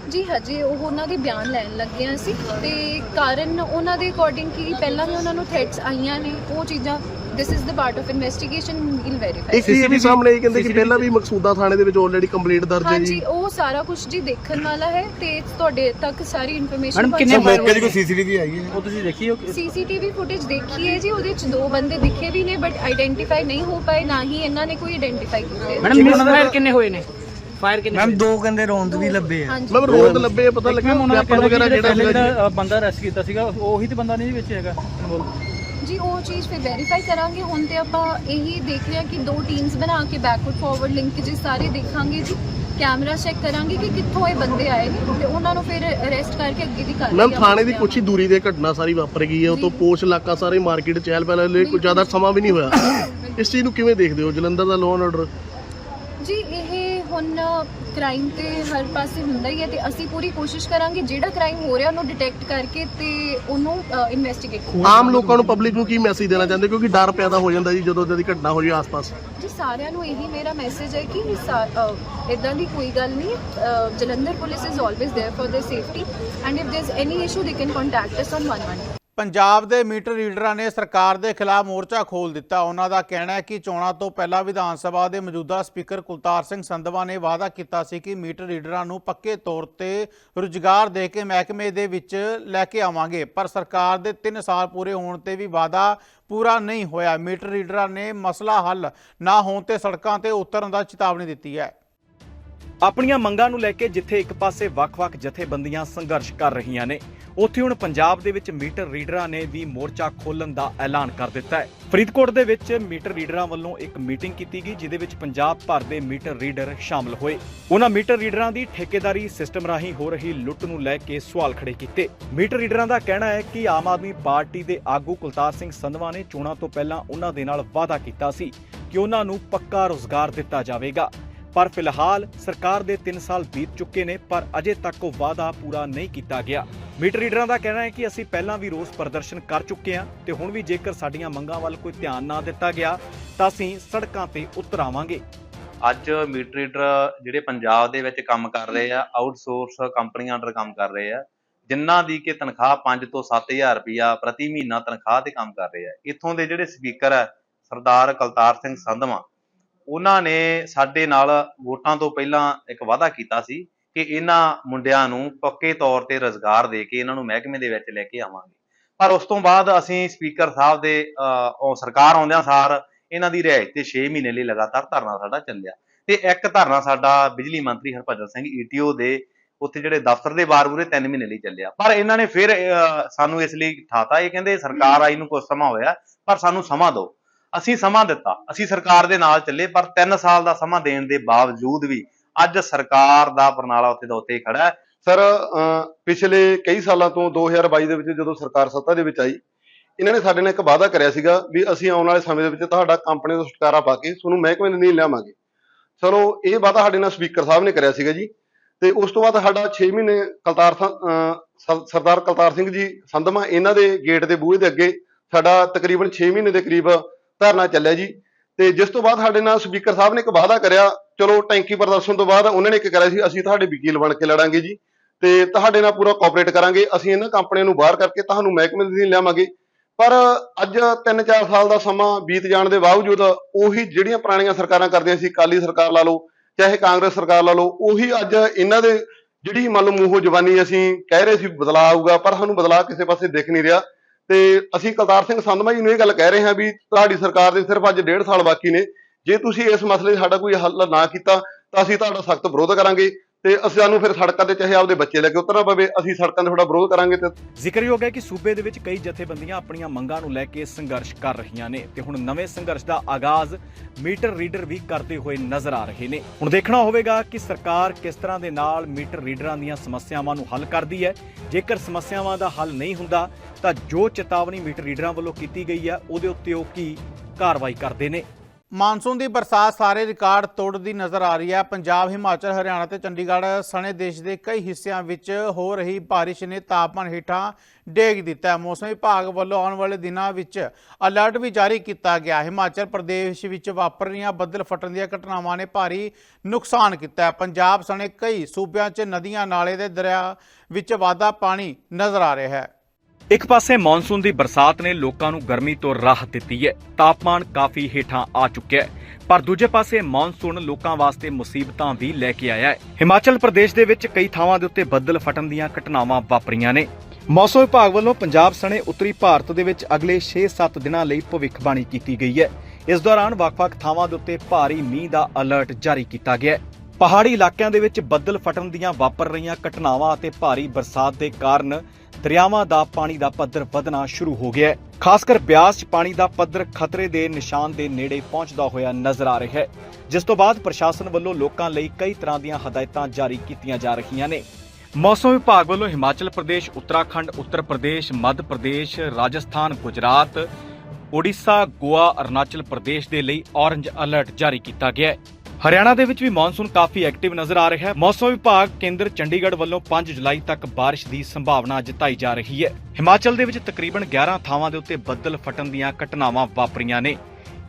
ਜੀ ਹਜੇ ਉਹ ਉਹਨਾਂ ਦੇ ਬਿਆਨ ਲੈਣ ਲੱਗੇ ਹਾਂ ਅਸੀਂ ਤੇ ਕਾਰਨ ਉਹਨਾਂ ਦੇ ਅਕੋਰਡਿੰਗ ਕੀ ਪਹਿਲਾਂ ਵੀ ਉਹਨਾਂ ਨੂੰ ਥ੍ਰੈਟਸ ਆਈਆਂ ਨੇ ਉਹ ਚੀਜ਼ਾਂ this is the part of investigation will verify ਇੱਕ ਇਹ ਵੀ ਸਾਹਮਣੇ ਇਹ ਕਹਿੰਦੇ ਕਿ ਪਹਿਲਾਂ ਵੀ ਮਕਸੂਦਾ ਥਾਣੇ ਦੇ ਵਿੱਚ ਆਲਰੇਡੀ ਕੰਪਲੇਂਟ ਦਰਜ ਹੈ ਹਾਂਜੀ ਜੀ ਉਹ ਸਾਰਾ ਕੁਝ ਜੀ ਦੇਖਣ ਵਾਲਾ ਹੈ ਤੇ ਤੁਹਾਡੇ ਤੱਕ ਸਾਰੀ ਇਨਫੋਰਮੇਸ਼ਨ ਮੈਡਮ ਕਿੰਨੇ ਮੌਕੇ ਦੀ ਕੋਈ ਸੀਸੀਟੀਵੀ ਆਈ ਹੈ। ਉਹ ਤੁਸੀਂ ਦੇਖੀ ਹੋ ਸੀਸੀਟੀਵੀ ਫੁਟੇਜ ਦੇਖੀ ਹੈ ਜੀ ਉਹਦੇ ਚ ਦੋ ਬੰਦੇ ਦਿਖੇ ਵੀ ਨੇ ਬਟ ਆਈਡੈਂਟੀਫਾਈ ਨਹੀਂ ਹੋ ਪਾਏ ਨਾ ਹੀ ਇਹਨਾਂ ਨੇ ਕੋਈ ਆਈਡੈਂਟੀਫਾਈ ਕੀਤੇ। ਮੈਡਮ ਮਿਸਫਾਇਰ ਕਿੰਨੇ ਹੋਏ ਨੇ? ਫਾਇਰ ਕਿੰਨੇ ਮੈਮ ਦੋ ਕਹਿੰਦੇ ਰੌਂਦ ਵੀ ਲੱਭੇ ਆ। ਹਾਂਜੀ। ਮੈਮ ਰੋਡ ਲੱਭੇ ਪਤਾ ਲੱਗਿਆ ਵੈਪਨ ਵਗੈਰਾ ਜਿਹੜਾ ਸੀਗਾ ਬੰਦਾ ਅਰੈਸਟ ਕੀਤਾ ਸੀਗਾ ਉਹੀ ਤੇ ਬੰਦਾ ਨਹੀਂ ਵਿੱਚ ਹੈਗਾ ਜੀ ਉਹ ਚੀਜ਼ ਫਿਰ ਵੈਰੀਫਾਈ ਕਰਾਂਗੇ। ਹੁਣ ਤੇ ਆਪਾਂ ਇਹੀ ਦੇਖ ਰਹੇ ਹਾਂ ਕਿ ਦੋ ਟੀਮਸ ਬਣਾ ਕੇ ਬੈਕਵਰਡ ਫਾਰਵਰਡ ਲਿੰਕੇजेस ਸਾਰੇ ਦੇਖਾਂਗੇ ਜੀ। ਕੈਮਰਾ ਚੈੱਕ ਕਰਾਂਗੇ ਕਿ ਕਿੱਥੋਂ ਇਹ ਬੰਦੇ ਆਏ ਨੇ ਤੇ ਉਹਨਾਂ ਨੂੰ ਫਿਰ ਅਰੈਸਟ ਕਰਕੇ ਅੱਗੇ ਦੀ ਕਾਰਵਾਈ ਮੈਮ ਥਾਣੇ ਦੀ ਕੁਛ ਹੀ ਦੂਰੀ ਤੇ ਘਟਨਾ ਸਾਰੀ ਵਾਪਰ ਗਈ ਹੈ। ਉਹ ਤੋਂ ਪੋਸ਼ ਇਲਾਕਾ ਸਾਰੇ ਮਾਰਕੀਟ ਚਹਿਲ ਪਹਿਲ ਲਈ ਕੋਈ ਜ਼ਿਆਦਾ ਸਮਾਂ ਵੀ ਨਹੀਂ ਹੋਇਆ। ਇਸ ਚੀਜ਼ ਨੂੰ ਕਿਵੇਂ ਦੇਖਦੇ ਹੋ? ਜਲੰਧਰ ਦਾ ਲੋਨ ਆਰਡਰ ਹੁਣ ਕ੍ਰਾਈਮ ਤੇ ਹਰ ਪਾਸੇ ਹੁੰਦਾ ਹੀ ਹੈ ਤੇ ਅਸੀਂ ਪੂਰੀ ਕੋਸ਼ਿਸ਼ ਕਰਾਂਗੇ ਜਿਹੜਾ ਕ੍ਰਾਈਮ ਹੋ ਰਿਹਾ ਉਹਨੂੰ ਡਿਟੈਕਟ ਕਰਕੇ ਤੇ ਉਹਨੂੰ ਇਨਵੈਸਟੀਗੇਟ ਆਮ ਲੋਕਾਂ ਨੂੰ ਪਬਲਿਕ ਨੂੰ ਕੀ ਮੈਸੇਜ ਦੇਣਾ ਚਾਹੁੰਦੇ? ਕਿਉਂਕਿ ਡਰ ਪੈਦਾ ਹੋ ਜਾਂਦਾ ਜੀ ਜਦੋਂ ਇਦਾਂ ਦੀ ਘਟਨਾ ਹੋਈ ਆਸ-ਪਾਸ। ਜੀ ਸਾਰਿਆਂ ਨੂੰ ਇਹੀ ਮੇਰਾ ਮੈਸੇਜ ਹੈ ਕਿ ਇਦਾਂ ਦੀ ਕੋਈ ਗੱਲ ਨਹੀਂ। Jalandhar police is always there for their safety and if there is any issue they can contact us on 111 Punjab ਦੇ ਮੀਟਰ ਰੀਡਰਾਂ ਨੇ ਸਰਕਾਰ ਦੇ ਖਿਲਾਫ ਮੋਰਚਾ ਖੋਲ ਦਿੱਤਾ। ਉਹਨਾਂ ਦਾ ਕਹਿਣਾ ਹੈ ਕਿ ਚੋਣਾਂ ਤੋਂ ਪਹਿਲਾਂ ਵਿਧਾਨ ਸਭਾ ਦੇ ਮੌਜੂਦਾ ਸਪੀਕਰ ਕੁਲਤਾਰ ਸਿੰਘ ਸੰਧਵਾ ਨੇ ਵਾਅਦਾ ਕੀਤਾ ਸੀ ਕਿ ਮੀਟਰ ਰੀਡਰਾਂ ਨੂੰ ਪੱਕੇ ਤੌਰ ਤੇ ਰੁਜ਼ਗਾਰ ਦੇ ਕੇ ਮਹਿਕਮੇ ਦੇ ਵਿੱਚ ਲੈ ਕੇ ਆਵਾਂਗੇ। ਪਰ ਸਰਕਾਰ ਦੇ 3 ਸਾਲ ਪੂਰੇ ਹੋਣ ਤੇ ਵੀ ਵਾਅਦਾ ਪੂਰਾ ਨਹੀਂ ਹੋਇਆ। ਮੀਟਰ ਰੀਡਰਾਂ ਨੇ ਮਸਲਾ ਹੱਲ ਨਾ ਹੋਣ ਤੇ ਸੜਕਾਂ ਤੇ ਉਤਰਨ ਦਾ ਚੇਤਾਵਨੀ ਦਿੱਤੀ ਹੈ। ਆਪਣੀਆਂ ਮੰਗਾਂ ਨੂੰ ਲੈ ਕੇ ਜਿੱਥੇ ਇੱਕ ਪਾਸੇ ਵੱਖ-ਵੱਖ ਜਥੇਬੰਦੀਆਂ ਸੰਘਰਸ਼ ਕਰ ਰਹੀਆਂ ਨੇ ਉੱਥੇ ਹੁਣ ਪੰਜਾਬ ਦੇ ਵਿੱਚ ਮੀਟਰ ਰੀਡਰਾਂ ਨੇ ਵੀ ਮੋਰਚਾ ਖੋਲਣ ਦਾ ਐਲਾਨ ਕਰ ਦਿੱਤਾ ਹੈ। ਫਰੀਦਕੋਟ ਦੇ ਵਿੱਚ ਮੀਟਰ ਰੀਡਰਾਂ ਵੱਲੋਂ ਇੱਕ ਮੀਟਿੰਗ ਕੀਤੀ ਗਈ, ਜਿਹਦੇ ਵਿੱਚ ਪੰਜਾਬ ਭਰ ਦੇ ਮੀਟਰ ਰੀਡਰ ਸ਼ਾਮਲ ਹੋਏ। ਉਹਨਾਂ ਮੀਟਰ ਰੀਡਰਾਂ ਦੀ ਠੇਕੇਦਾਰੀ ਸਿਸਟਮ ਰਾਹੀਂ ਹੋ ਰਹੀ ਲੁੱਟ ਨੂੰ ਲੈ ਕੇ ਸਵਾਲ ਖੜੇ ਕੀਤੇ। ਮੀਟਰ ਰੀਡਰਾਂ ਦਾ ਕਹਿਣਾ ਹੈ ਕਿ ਆਮ ਆਦਮੀ ਪਾਰਟੀ ਦੇ ਆਗੂ ਕੁਲਤਾਰ ਸਿੰਘ ਸੰਧਵਾ ਨੇ ਚੋਣਾਂ ਤੋਂ ਪਹਿਲਾਂ ਉਹਨਾਂ ਦੇ ਨਾਲ ਵਾਅਦਾ ਕੀਤਾ ਸੀ ਕਿ ਉਹਨਾਂ ਨੂੰ ਪੱਕਾ ਰੋਜ਼ਗਾਰ ਦਿੱਤਾ ਜਾਵੇਗਾ। ਪਰ ਫਿਲਹਾਲ ਸਰਕਾਰ ਦੇ 3 ਸਾਲ ਬੀਤ ਚੁੱਕੇ ਨੇ, ਪਰ ਅਜੇ ਤੱਕ ਉਹ ਵਾਅਦਾ ਪੂਰਾ ਨਹੀਂ ਕੀਤਾ ਗਿਆ। ਮੀਟਰ ਰੀਡਰਾਂ ਦਾ ਕਹਿਣਾ ਹੈ ਕਿ ਅਸੀਂ ਪਹਿਲਾਂ ਵੀ ਰੋਸ ਪ੍ਰਦਰਸ਼ਨ ਕਰ ਚੁੱਕੇ ਹਾਂ ਤੇ ਹੁਣ ਵੀ ਜੇਕਰ ਸਾਡੀਆਂ ਮੰਗਾਂ ਵੱਲ ਕੋਈ ਧਿਆਨ ਨਾ ਦਿੱਤਾ ਗਿਆ, ਤਾਂ ਅਸੀਂ ਸੜਕਾਂ ਤੇ ਉਤਰ ਆਵਾਂਗੇ ਅੱਜ ਮੀਟਰ ਰੀਡਰ ਜਿਹੜੇ ਪੰਜਾਬ ਦੇ ਵਿੱਚ ਕੰਮ ਕਰ ਰਹੇ ਆ, ਆਊਟਸੋਰਸ ਕੰਪਨੀਆਂ ਅੰਡਰ ਕੰਮ ਕਰ ਰਹੇ ਆ, ਜਿਨ੍ਹਾਂ ਦੀ ਕਿ ਤਨਖਾਹ 5 ਤੋਂ 7000 ਰੁਪਇਆ ਪ੍ਰਤੀ ਮਹੀਨਾ ਤਨਖਾਹ ਤੇ ਕੰਮ ਕਰ ਰਹੇ ਆ। ਇੱਥੋਂ ਦੇ ਜਿਹੜੇ ਸਪੀਕਰ ਆ, ਸਰਦਾਰ ਕਲਤਾਰ ਸਿੰਘ ਸੰਧਵਾ ਉਹਨਾਂ ਨੇ ਸਾਡੇ ਨਾਲ ਵੋਟਾਂ ਤੋਂ ਪਹਿਲਾਂ ਇੱਕ ਵਾਅਦਾ ਕੀਤਾ ਸੀ ਕਿ ਇਹਨਾਂ ਮੁੰਡਿਆਂ ਨੂੰ ਪੱਕੇ ਤੌਰ ਤੇ ਰੋਜ਼ਗਾਰ ਦੇ ਕੇ ਇਹਨਾਂ ਨੂੰ ਮਹਿਕਮੇ ਦੇ ਵਿੱਚ ਲੈ ਕੇ ਆਵਾਂਗੇ। ਪਰ ਉਸ ਤੋਂ ਬਾਅਦ ਅਸੀਂ ਸਪੀਕਰ ਸਾਹਿਬ ਦੇ ਅਹ, ਸਰਕਾਰ ਆਉਂਦਿਆਂ ਸਾਰ ਇਹਨਾਂ ਦੀ ਰਿਹਾਇਸ਼ ਤੇ 6 ਮਹੀਨੇ ਲਈ ਲਗਾਤਾਰ ਧਰਨਾ ਸਾਡਾ ਚੱਲਿਆ। ਤੇ ਇੱਕ ਧਰਨਾ ਸਾਡਾ ਬਿਜਲੀ ਮੰਤਰੀ ਹਰਭਜਨ ਸਿੰਘ ਈਟੀਓ ਦੇ ਉੱਥੇ ਜਿਹੜੇ ਦਫ਼ਤਰ ਦੇ ਬਾਹਰ ਮੂਹਰੇ 3 ਮਹੀਨੇ ਲਈ ਚੱਲਿਆ। ਪਰ ਇਹਨਾਂ ਨੇ ਫਿਰ ਅਹ, ਸਾਨੂੰ ਇਸ ਲਈ ਠਾਤਾ। ਇਹ ਕਹਿੰਦੇ ਸਰਕਾਰ ਆਈ ਨੂੰ ਕੁਝ ਸਮਾਂ ਹੋਇਆ ਪਰ ਸਾਨੂੰ ਸਮਾਂ ਦਿਓ। ਅਸੀਂ ਸਮਾਂ ਦਿੱਤਾ, ਅਸੀਂ ਸਰਕਾਰ ਦੇ ਨਾਲ ਚੱਲੇ, ਪਰ 3 ਸਾਲ ਦਾ ਸਮਾਂ ਦੇਣ ਦੇ ਬਾਵਜੂਦ ਵੀ ਅੱਜ ਸਰਕਾਰ ਦਾ ਬਰਨਾਲਾ ਉੱਤੇ ਦਾ ਉੱਤੇ ਖੜਾ ਹੈ। ਸਰ ਪਿਛਲੇ ਕਈ ਸਾਲਾਂ ਤੋਂ 2022 ਦੇ ਵਿੱਚ ਜਦੋਂ ਸਰਕਾਰ ਸੱਤਾ ਦੇ ਵਿੱਚ ਆਈ, ਇਹਨਾਂ ਨੇ ਸਾਡੇ ਨਾਲ ਇੱਕ ਵਾਅਦਾ ਕਰਿਆ ਸੀਗਾ ਵੀ ਅਸੀਂ ਆਉਣ ਵਾਲੇ ਸਮੇਂ ਦੇ ਵਿੱਚ ਤੁਹਾਡਾ ਕੰਪਨੀ ਤੋਂ ਛੁਟਕਾਰਾ ਪਾ ਕੇ ਤੁਹਾਨੂੰ ਮਹਿਕਮੇ ਦੇ ਨਹੀਂ ਲਿਆਵਾਂਗੇ। ਚਲੋ ਇਹ ਵਾਅਦਾ ਸਾਡੇ ਨਾਲ ਸਪੀਕਰ ਸਾਹਿਬ ਨੇ ਕਰਿਆ ਸੀਗਾ ਜੀ ਤੇ ਉਸ ਤੋਂ ਬਾਅਦ ਸਾਡਾ 6 ਮਹੀਨੇ ਕਲਤਾਰ ਸਰਦਾਰ ਕਲਤਾਰ ਸਿੰਘ ਜੀ ਸੰਧਮਾ, ਇਹਨਾਂ ਦੇ ਗੇਟ ਦੇ ਬੂਹੇ ਦੇ ਅੱਗੇ ਸਾਡਾ ਤਕਰੀਬਨ 6 ਮਹੀਨੇ ਦੇ ਕਰੀਬ ਧਰਨਾ ਚੱਲਿਆ ਜੀ। ਤੇ ਜਿਸ ਤੋਂ ਬਾਅਦ ਸਾਡੇ ਨਾਲ ਸਪੀਕਰ ਸਾਹਿਬ ਨੇ ਇੱਕ ਵਾਅਦਾ ਕਰਿਆ। ਚਲੋ ਟੈਂਕੀ ਪ੍ਰਦਰਸ਼ਨ ਤੋਂ ਬਾਅਦ ਉਹਨਾਂ ਨੇ ਇੱਕ ਕਰਿਆ ਸੀ, ਅਸੀਂ ਤੁਹਾਡੇ ਵਕੀਲ ਬਣ ਕੇ ਲੜਾਂਗੇ ਜੀ। ਤੇ ਤੁਹਾਡੇ ਨਾਲ ਪੂਰਾ ਕੋਆਪਰੇਟ ਕਰਾਂਗੇ। ਅਸੀਂ ਇਹਨਾਂ ਕੰਪਨੀਆਂ ਨੂੰ ਬਾਹਰ ਕਰਕੇ ਤੁਹਾਨੂੰ ਮਹਿਕਮੇ ਦੇ ਲਿਆਵਾਂਗੇ। ਪਰ ਅੱਜ 3-4 ਸਾਲ ਦਾ ਸਮਾਂ ਬੀਤ ਜਾਣ ਦੇ ਬਾਵਜੂਦ ਉਹੀ ਜਿਹੜੀਆਂ ਪੁਰਾਣੀਆਂ ਸਰਕਾਰਾਂ ਕਰਦੀਆਂ ਸੀ ਕਾਲੀ ਸਰਕਾਰ ਲਾ ਲਓ, ਚਾਹੇ ਕਾਂਗਰਸ ਸਰਕਾਰ ਲਾ ਲਓ, ਉਹੀ ਅੱਜ ਇਹਨਾਂ ਦੇ ਜਿਹੜੀ ਮੰਨ ਲਓ ਮੂੰਹੋਂ ਜ਼ਬਾਨੀ ਅਸੀਂ ਕਹਿ ਰਹੇ ਸੀ ਬਦਲਾਅ ਆਊਗਾ, ਪਰ ਸਾਨੂੰ ਬਦਲਾਅ ਕਿਸੇ ਪਾਸੇ ਦਿਖ ਨਹੀਂ ਰਿਹਾ। ਤੇ ਅਸੀਂ ਕਲਤਾਰ ਸਿੰਘ ਸੰਧਮਾ ਜੀ ਨੂੰ ਇਹ ਗੱਲ ਕਹਿ ਰਹੇ ਹਾਂ ਵੀ ਤੁਹਾਡੀ ਸਰਕਾਰ ਦੇ ਸਿਰਫ ਅੱਜ ਡੇਢ ਸਾਲ ਬਾਕੀ ਨੇ। ਜੇ ਤੁਸੀਂ ਇਸ ਮਸਲੇ 'ਚ ਸਾਡਾ ਕੋਈ ਹੱਲ ਨਾ ਕੀਤਾ, ਤਾਂ ਅਸੀਂ ਤੁਹਾਡਾ ਸਖਤ ਵਿਰੋਧ ਕਰਾਂਗੇ। ਤੇ ਸਾਨੂੰ ਫਿਰ ਸੜਕਾਂ ਤੇ ਚਾਹੇ ਆਪਦੇ ਬੱਚੇ ਲੈ ਕੇ ਉਤਰਨਾ ਪਵੇ, ਅਸੀਂ ਸੜਕਾਂ ਤੇ ਤੁਹਾਡਾ ਵਿਰੋਧ ਕਰਾਂਗੇ ਤੇ ਜ਼ਿਕਰਯੋਗ ਹੈ ਕਿ ਸੂਬੇ ਦੇ ਵਿੱਚ ਕਈ ਜਥੇਬੰਦੀਆਂ ਆਪਣੀਆਂ ਮੰਗਾਂ ਨੂੰ ਲੈ ਕੇ ਸੰਘਰਸ਼ ਕਰ ਰਹੀਆਂ ਨੇ ਤੇ ਹੁਣ ਨਵੇਂ ਸੰਘਰਸ਼ ਦਾ ਆਗਾਜ਼ ਮੀਟਰ ਰੀਡਰ ਵੀ ਕਰਦੇ ਹੋਏ ਨਜ਼ਰ ਆ ਰਹੇ ਨੇ। ਹੁਣ ਦੇਖਣਾ ਹੋਵੇਗਾ ਕਿ ਸਰਕਾਰ ਕਿਸ ਤਰ੍ਹਾਂ ਦੇ ਨਾਲ ਮੀਟਰ ਰੀਡਰਾਂ ਦੀਆਂ ਸਮੱਸਿਆਵਾਂ ਨੂੰ ਹੱਲ ਕਰਦੀ ਹੈ। ਜੇਕਰ ਸਮੱਸਿਆਵਾਂ ਦਾ ਹੱਲ ਨਹੀਂ ਹੁੰਦਾ, ਤਾਂ ਜੋ ਚੇਤਾਵਨੀ ਮੀਟਰ ਰੀਡਰਾਂ ਵੱਲੋਂ ਕੀਤੀ ਗਈ ਹੈ, ਉਹਦੇ ਉੱਤੇ ਉਹ ਕੀ ਕਾਰਵਾਈ ਕਰਦੇ ਨੇ? ਮਾਨਸੂਨ ਦੀ ਬਰਸਾਤ ਸਾਰੇ ਰਿਕਾਰਡ ਤੋੜਦੀ ਨਜ਼ਰ ਆ ਰਹੀ ਹੈ। ਪੰਜਾਬ, ਹਿਮਾਚਲ, ਹਰਿਆਣਾ ਤੇ ਚੰਡੀਗੜ੍ਹ ਸਣੇ ਦੇਸ਼ ਦੇ ਕਈ ਹਿੱਸਿਆਂ ਵਿੱਚ ਹੋ ਰਹੀ ਬਾਰਿਸ਼ ਨੇ ਤਾਪਮਾਨ ਹੇਠਾਂ ਡੇਗ ਦਿੱਤਾ ਮੌਸਮ ਵਿਭਾਗ ਵੱਲੋਂ ਆਉਣ ਵਾਲੇ ਦਿਨਾਂ ਵਿੱਚ ਅਲਰਟ ਵੀ ਜਾਰੀ ਕੀਤਾ ਗਿਆ। ਹਿਮਾਚਲ ਪ੍ਰਦੇਸ਼ ਵਿੱਚ ਵਾਪਰ ਰਹੀਆਂ ਬੱਦਲ ਫਟਣ ਦੀਆਂ ਘਟਨਾਵਾਂ ਨੇ ਭਾਰੀ ਨੁਕਸਾਨ ਕੀਤਾ ਪੰਜਾਬ ਸਣੇ ਕਈ ਸੂਬਿਆਂ 'ਚ ਨਦੀਆਂ, ਨਾਲੇ ਦੇ ਦਰਿਆ ਵਿੱਚ ਵਾਧਾ ਪਾਣੀ ਨਜ਼ਰ ਆ ਰਿਹਾ ਹੈ। ਇੱਕ ਪਾਸੇ ਮੌਨਸੂਨ ਦੀ ਬਰਸਾਤ ਨੇ ਲੋਕਾਂ ਨੂੰ ਗਰਮੀ ਤੋਂ ਰਾਹਤ ਦਿੱਤੀ ਹੈ, ਤਾਪਮਾਨ ਕਾਫੀ ਹੇਠਾਂ ਆ ਚੁੱਕਿਆ ਹੈ, ਪਰ ਦੂਜੇ ਪਾਸੇ ਮੌਨਸੂਨ ਲੋਕਾਂ ਵਾਸਤੇ ਮੁਸੀਬਤਾਂ ਵੀ ਲੈ ਕੇ ਆਇਆ ਹੈ। ਹਿਮਾਚਲ ਪ੍ਰਦੇਸ਼ ਦੇ ਵਿੱਚ ਕਈ ਥਾਵਾਂ ਦੇ ਉੱਤੇ ਬੱਦਲ ਫਟਣ ਦੀਆਂ ਘਟਨਾਵਾਂ ਵਾਪਰੀਆਂ ਨੇ। ਮੌਸਮ ਵਿਭਾਗ ਵੱਲੋਂ ਪੰਜਾਬ ਸਣੇ ਉੱਤਰੀ ਭਾਰਤ ਦੇ ਵਿੱਚ ਅਗਲੇ 6-7 ਦਿਨਾਂ ਲਈ ਭਵਿੱਖਬਾਣੀ ਕੀਤੀ ਗਈ ਹੈ। ਇਸ ਦੌਰਾਨ ਵੱਖ-ਵੱਖ ਥਾਵਾਂ ਦੇ ਉੱਤੇ ਭਾਰੀ ਮੀਂਹ ਦਾ ਅਲਰਟ ਜਾਰੀ ਕੀਤਾ ਗਿਆ ਹੈ। ਪਹਾੜੀ ਇਲਾਕਿਆਂ ਦੇ ਵਿੱਚ ਬੱਦਲ ਫਟਣ ਦੀਆਂ ਵਾਪਰ ਰਹੀਆਂ ਘਟਨਾਵਾਂ ਅਤੇ ਭਾਰੀ ਬਰਸਾਤ ਦੇ ਕਾਰਨ ਦਰਿਆਵਾਂ ਦਾ ਪਾਣੀ ਦਾ ਪੱਧਰ ਵਧਣਾ ਸ਼ੁਰੂ ਹੋ ਗਿਆ ਹੈ। ਖਾਸ ਕਰ ਬਿਆਸ 'ਚ ਪਾਣੀ ਦਾ ਪੱਧਰ ਖਤਰੇ ਦੇ ਨਿਸ਼ਾਨ ਦੇ ਨੇੜੇ ਪਹੁੰਚਦਾ ਹੋਇਆ ਨਜ਼ਰ ਆ ਰਿਹਾ ਹੈ। ਜਿਸ ਤੋਂ ਬਾਅਦ ਪ੍ਰਸ਼ਾਸਨ ਵੱਲੋਂ ਲੋਕਾਂ ਲਈ ਕਈ ਤਰ੍ਹਾਂ ਦੀਆਂ ਹਦਾਇਤਾਂ ਜਾਰੀ ਕੀਤੀਆਂ ਜਾ ਰਹੀਆਂ ਨੇ। ਮੌਸਮ ਵਿਭਾਗ ਵੱਲੋਂ ਹਿਮਾਚਲ ਪ੍ਰਦੇਸ਼, ਉੱਤਰਾਖੰਡ, ਉੱਤਰ ਪ੍ਰਦੇਸ਼, ਮੱਧ ਪ੍ਰਦੇਸ਼, ਰਾਜਸਥਾਨ, ਗੁਜਰਾਤ ਓਡੀਸ਼ਾ ਗੋਆ, ਅਰੁਣਾਚਲ ਪ੍ਰਦੇਸ਼ ਦੇ ਲਈ ਔਰੰਜ ਅਲਰਟ ਜਾਰੀ ਕੀਤਾ ਗਿਆ ਹੈ। ਹਰਿਆਣਾ ਦੇ ਵਿੱਚ ਵੀ ਮੌਨਸੂਨ ਕਾਫੀ ਐਕਟਿਵ ਨਜ਼ਰ ਆ ਰਿਹਾ ਹੈ। ਮੌਸਮ ਵਿਭਾਗ ਕੇਂਦਰ ਚੰਡੀਗੜ੍ਹ ਵੱਲੋਂ 5 ਜੁਲਾਈ ਤੱਕ ਬਾਰਿਸ਼ ਦੀ ਸੰਭਾਵਨਾ ਜਤਾਈ ਜਾ ਰਹੀ ਹੈ। ਹਿਮਾਚਲ ਦੇ ਵਿੱਚ ਤਕਰੀਬਨ 11 ਥਾਵਾਂ ਦੇ ਉੱਤੇ ਬੱਦਲ ਫਟਣ ਦੀਆਂ ਘਟਨਾਵਾਂ ਵਾਪਰੀਆਂ ਨੇ।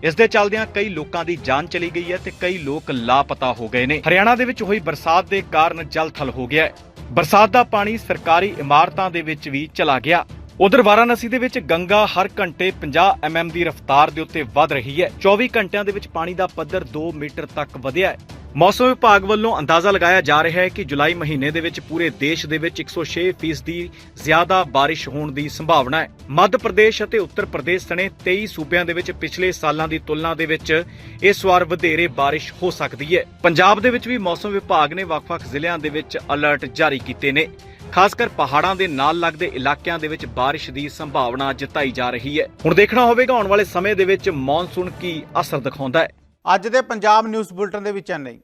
ਇਸ ਦੇ ਚੱਲਦਿਆਂ ਕਈ ਲੋਕਾਂ ਦੀ ਜਾਨ ਚਲੀ ਗਈ ਹੈ ਤੇ ਕਈ ਲੋਕ ਲਾਪਤਾ ਹੋ ਗਏ ਨੇ। ਹਰਿਆਣਾ ਦੇ ਵਿੱਚ ਹੋਈ ਬਰਸਾਤ ਦੇ ਕਾਰਨ ਜਲ-ਥਲ ਹੋ ਗਿਆ ਹੈ। ਬਰਸਾਤ ਦਾ ਪਾਣੀ ਸਰਕਾਰੀ ਇਮਾਰਤਾਂ ਦੇ ਵਿੱਚ ਵੀ ਚਲਾ ਗਿਆ। ਉਧਰ ਵਾਰਾਣਸੀ ਦੇ ਵਿੱਚ ਗੰਗਾ ਹਰ ਘੰਟੇ 50 ਐਮਐਮ ਦੀ ਰਫ਼ਤਾਰ ਦੇ ਉੱਤੇ ਵਧ ਰਹੀ ਹੈ। 24 ਘੰਟਿਆਂ ਦੇ ਵਿੱਚ ਪਾਣੀ ਦਾ ਪੱਧਰ 2 ਮੀਟਰ ਤੱਕ ਵਧਿਆ ਹੈ। ਮੌਸਮ ਵਿਭਾਗ ਵੱਲੋਂ ਅੰਦਾਜ਼ਾ ਲਗਾਇਆ ਜਾ ਰਿਹਾ ਹੈ ਕਿ ਜੁਲਾਈ ਮਹੀਨੇ ਦੇ ਵਿੱਚ ਪੂਰੇ ਦੇਸ਼ ਦੇ ਵਿੱਚ 106 ਫੀਸਦੀ ਜ਼ਿਆਦਾ ਬਾਰਿਸ਼ ਹੋਣ ਦੀ ਸੰਭਾਵਨਾ ਹੈ। ਮੱਧ ਪ੍ਰਦੇਸ਼ ਅਤੇ ਉੱਤਰ ਪ੍ਰਦੇਸ਼ ਸਣੇ 23 ਸੂਬਿਆਂ ਦੇ ਵਿੱਚ ਪਿਛਲੇ ਸਾਲਾਂ ਦੀ ਤੁਲਨਾ ਦੇ ਵਿੱਚ ਇਸ ਵਾਰ ਵਧੇਰੇ ਬਾਰਿਸ਼ ਹੋ ਸਕਦੀ ਹੈ। ਪੰਜਾਬ ਦੇ ਵਿੱਚ ਵੀ ਮੌਸਮ ਵਿਭਾਗ ਨੇ ਵੱਖ-ਵੱਖ ਜ਼ਿਲ੍ਹਿਆਂ ਦੇ ਵਿੱਚ ਅਲਰਟ ਜਾਰੀ ਕੀਤੇ ਨੇ। ਖਾਸ ਕਰ ਪਹਾੜਾਂ ਦੇ ਨਾਲ ਲੱਗਦੇ ਇਲਾਕਿਆਂ ਦੇ ਵਿੱਚ ਬਾਰਿਸ਼ ਦੀ ਸੰਭਾਵਨਾ ਜਤਾਈ ਜਾ ਰਹੀ ਹੈ। ਹੁਣ ਦੇਖਣਾ ਹੋਵੇਗਾ, ਆਉਣ ਵਾਲੇ ਸਮੇਂ ਦੇ ਵਿੱਚ ਮੌਨਸੂਨ ਕੀ ਅਸਰ ਦਿਖਾਉਂਦਾ ਹੈ। ਅੱਜ ਦੇ ਪੰਜਾਬ ਨਿਊਜ਼ ਬੁਲਟਨ ਦੇ ਵਿੱਚ ਇੰਨਾ ਹੀ।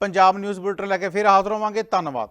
ਪੰਜਾਬ ਨਿਊਜ਼ ਬੁਲਟਨ ਲੈ ਕੇ ਫਿਰ ਹਾਜ਼ਰ ਹੋਵਾਂਗੇ। ਧੰਨਵਾਦ।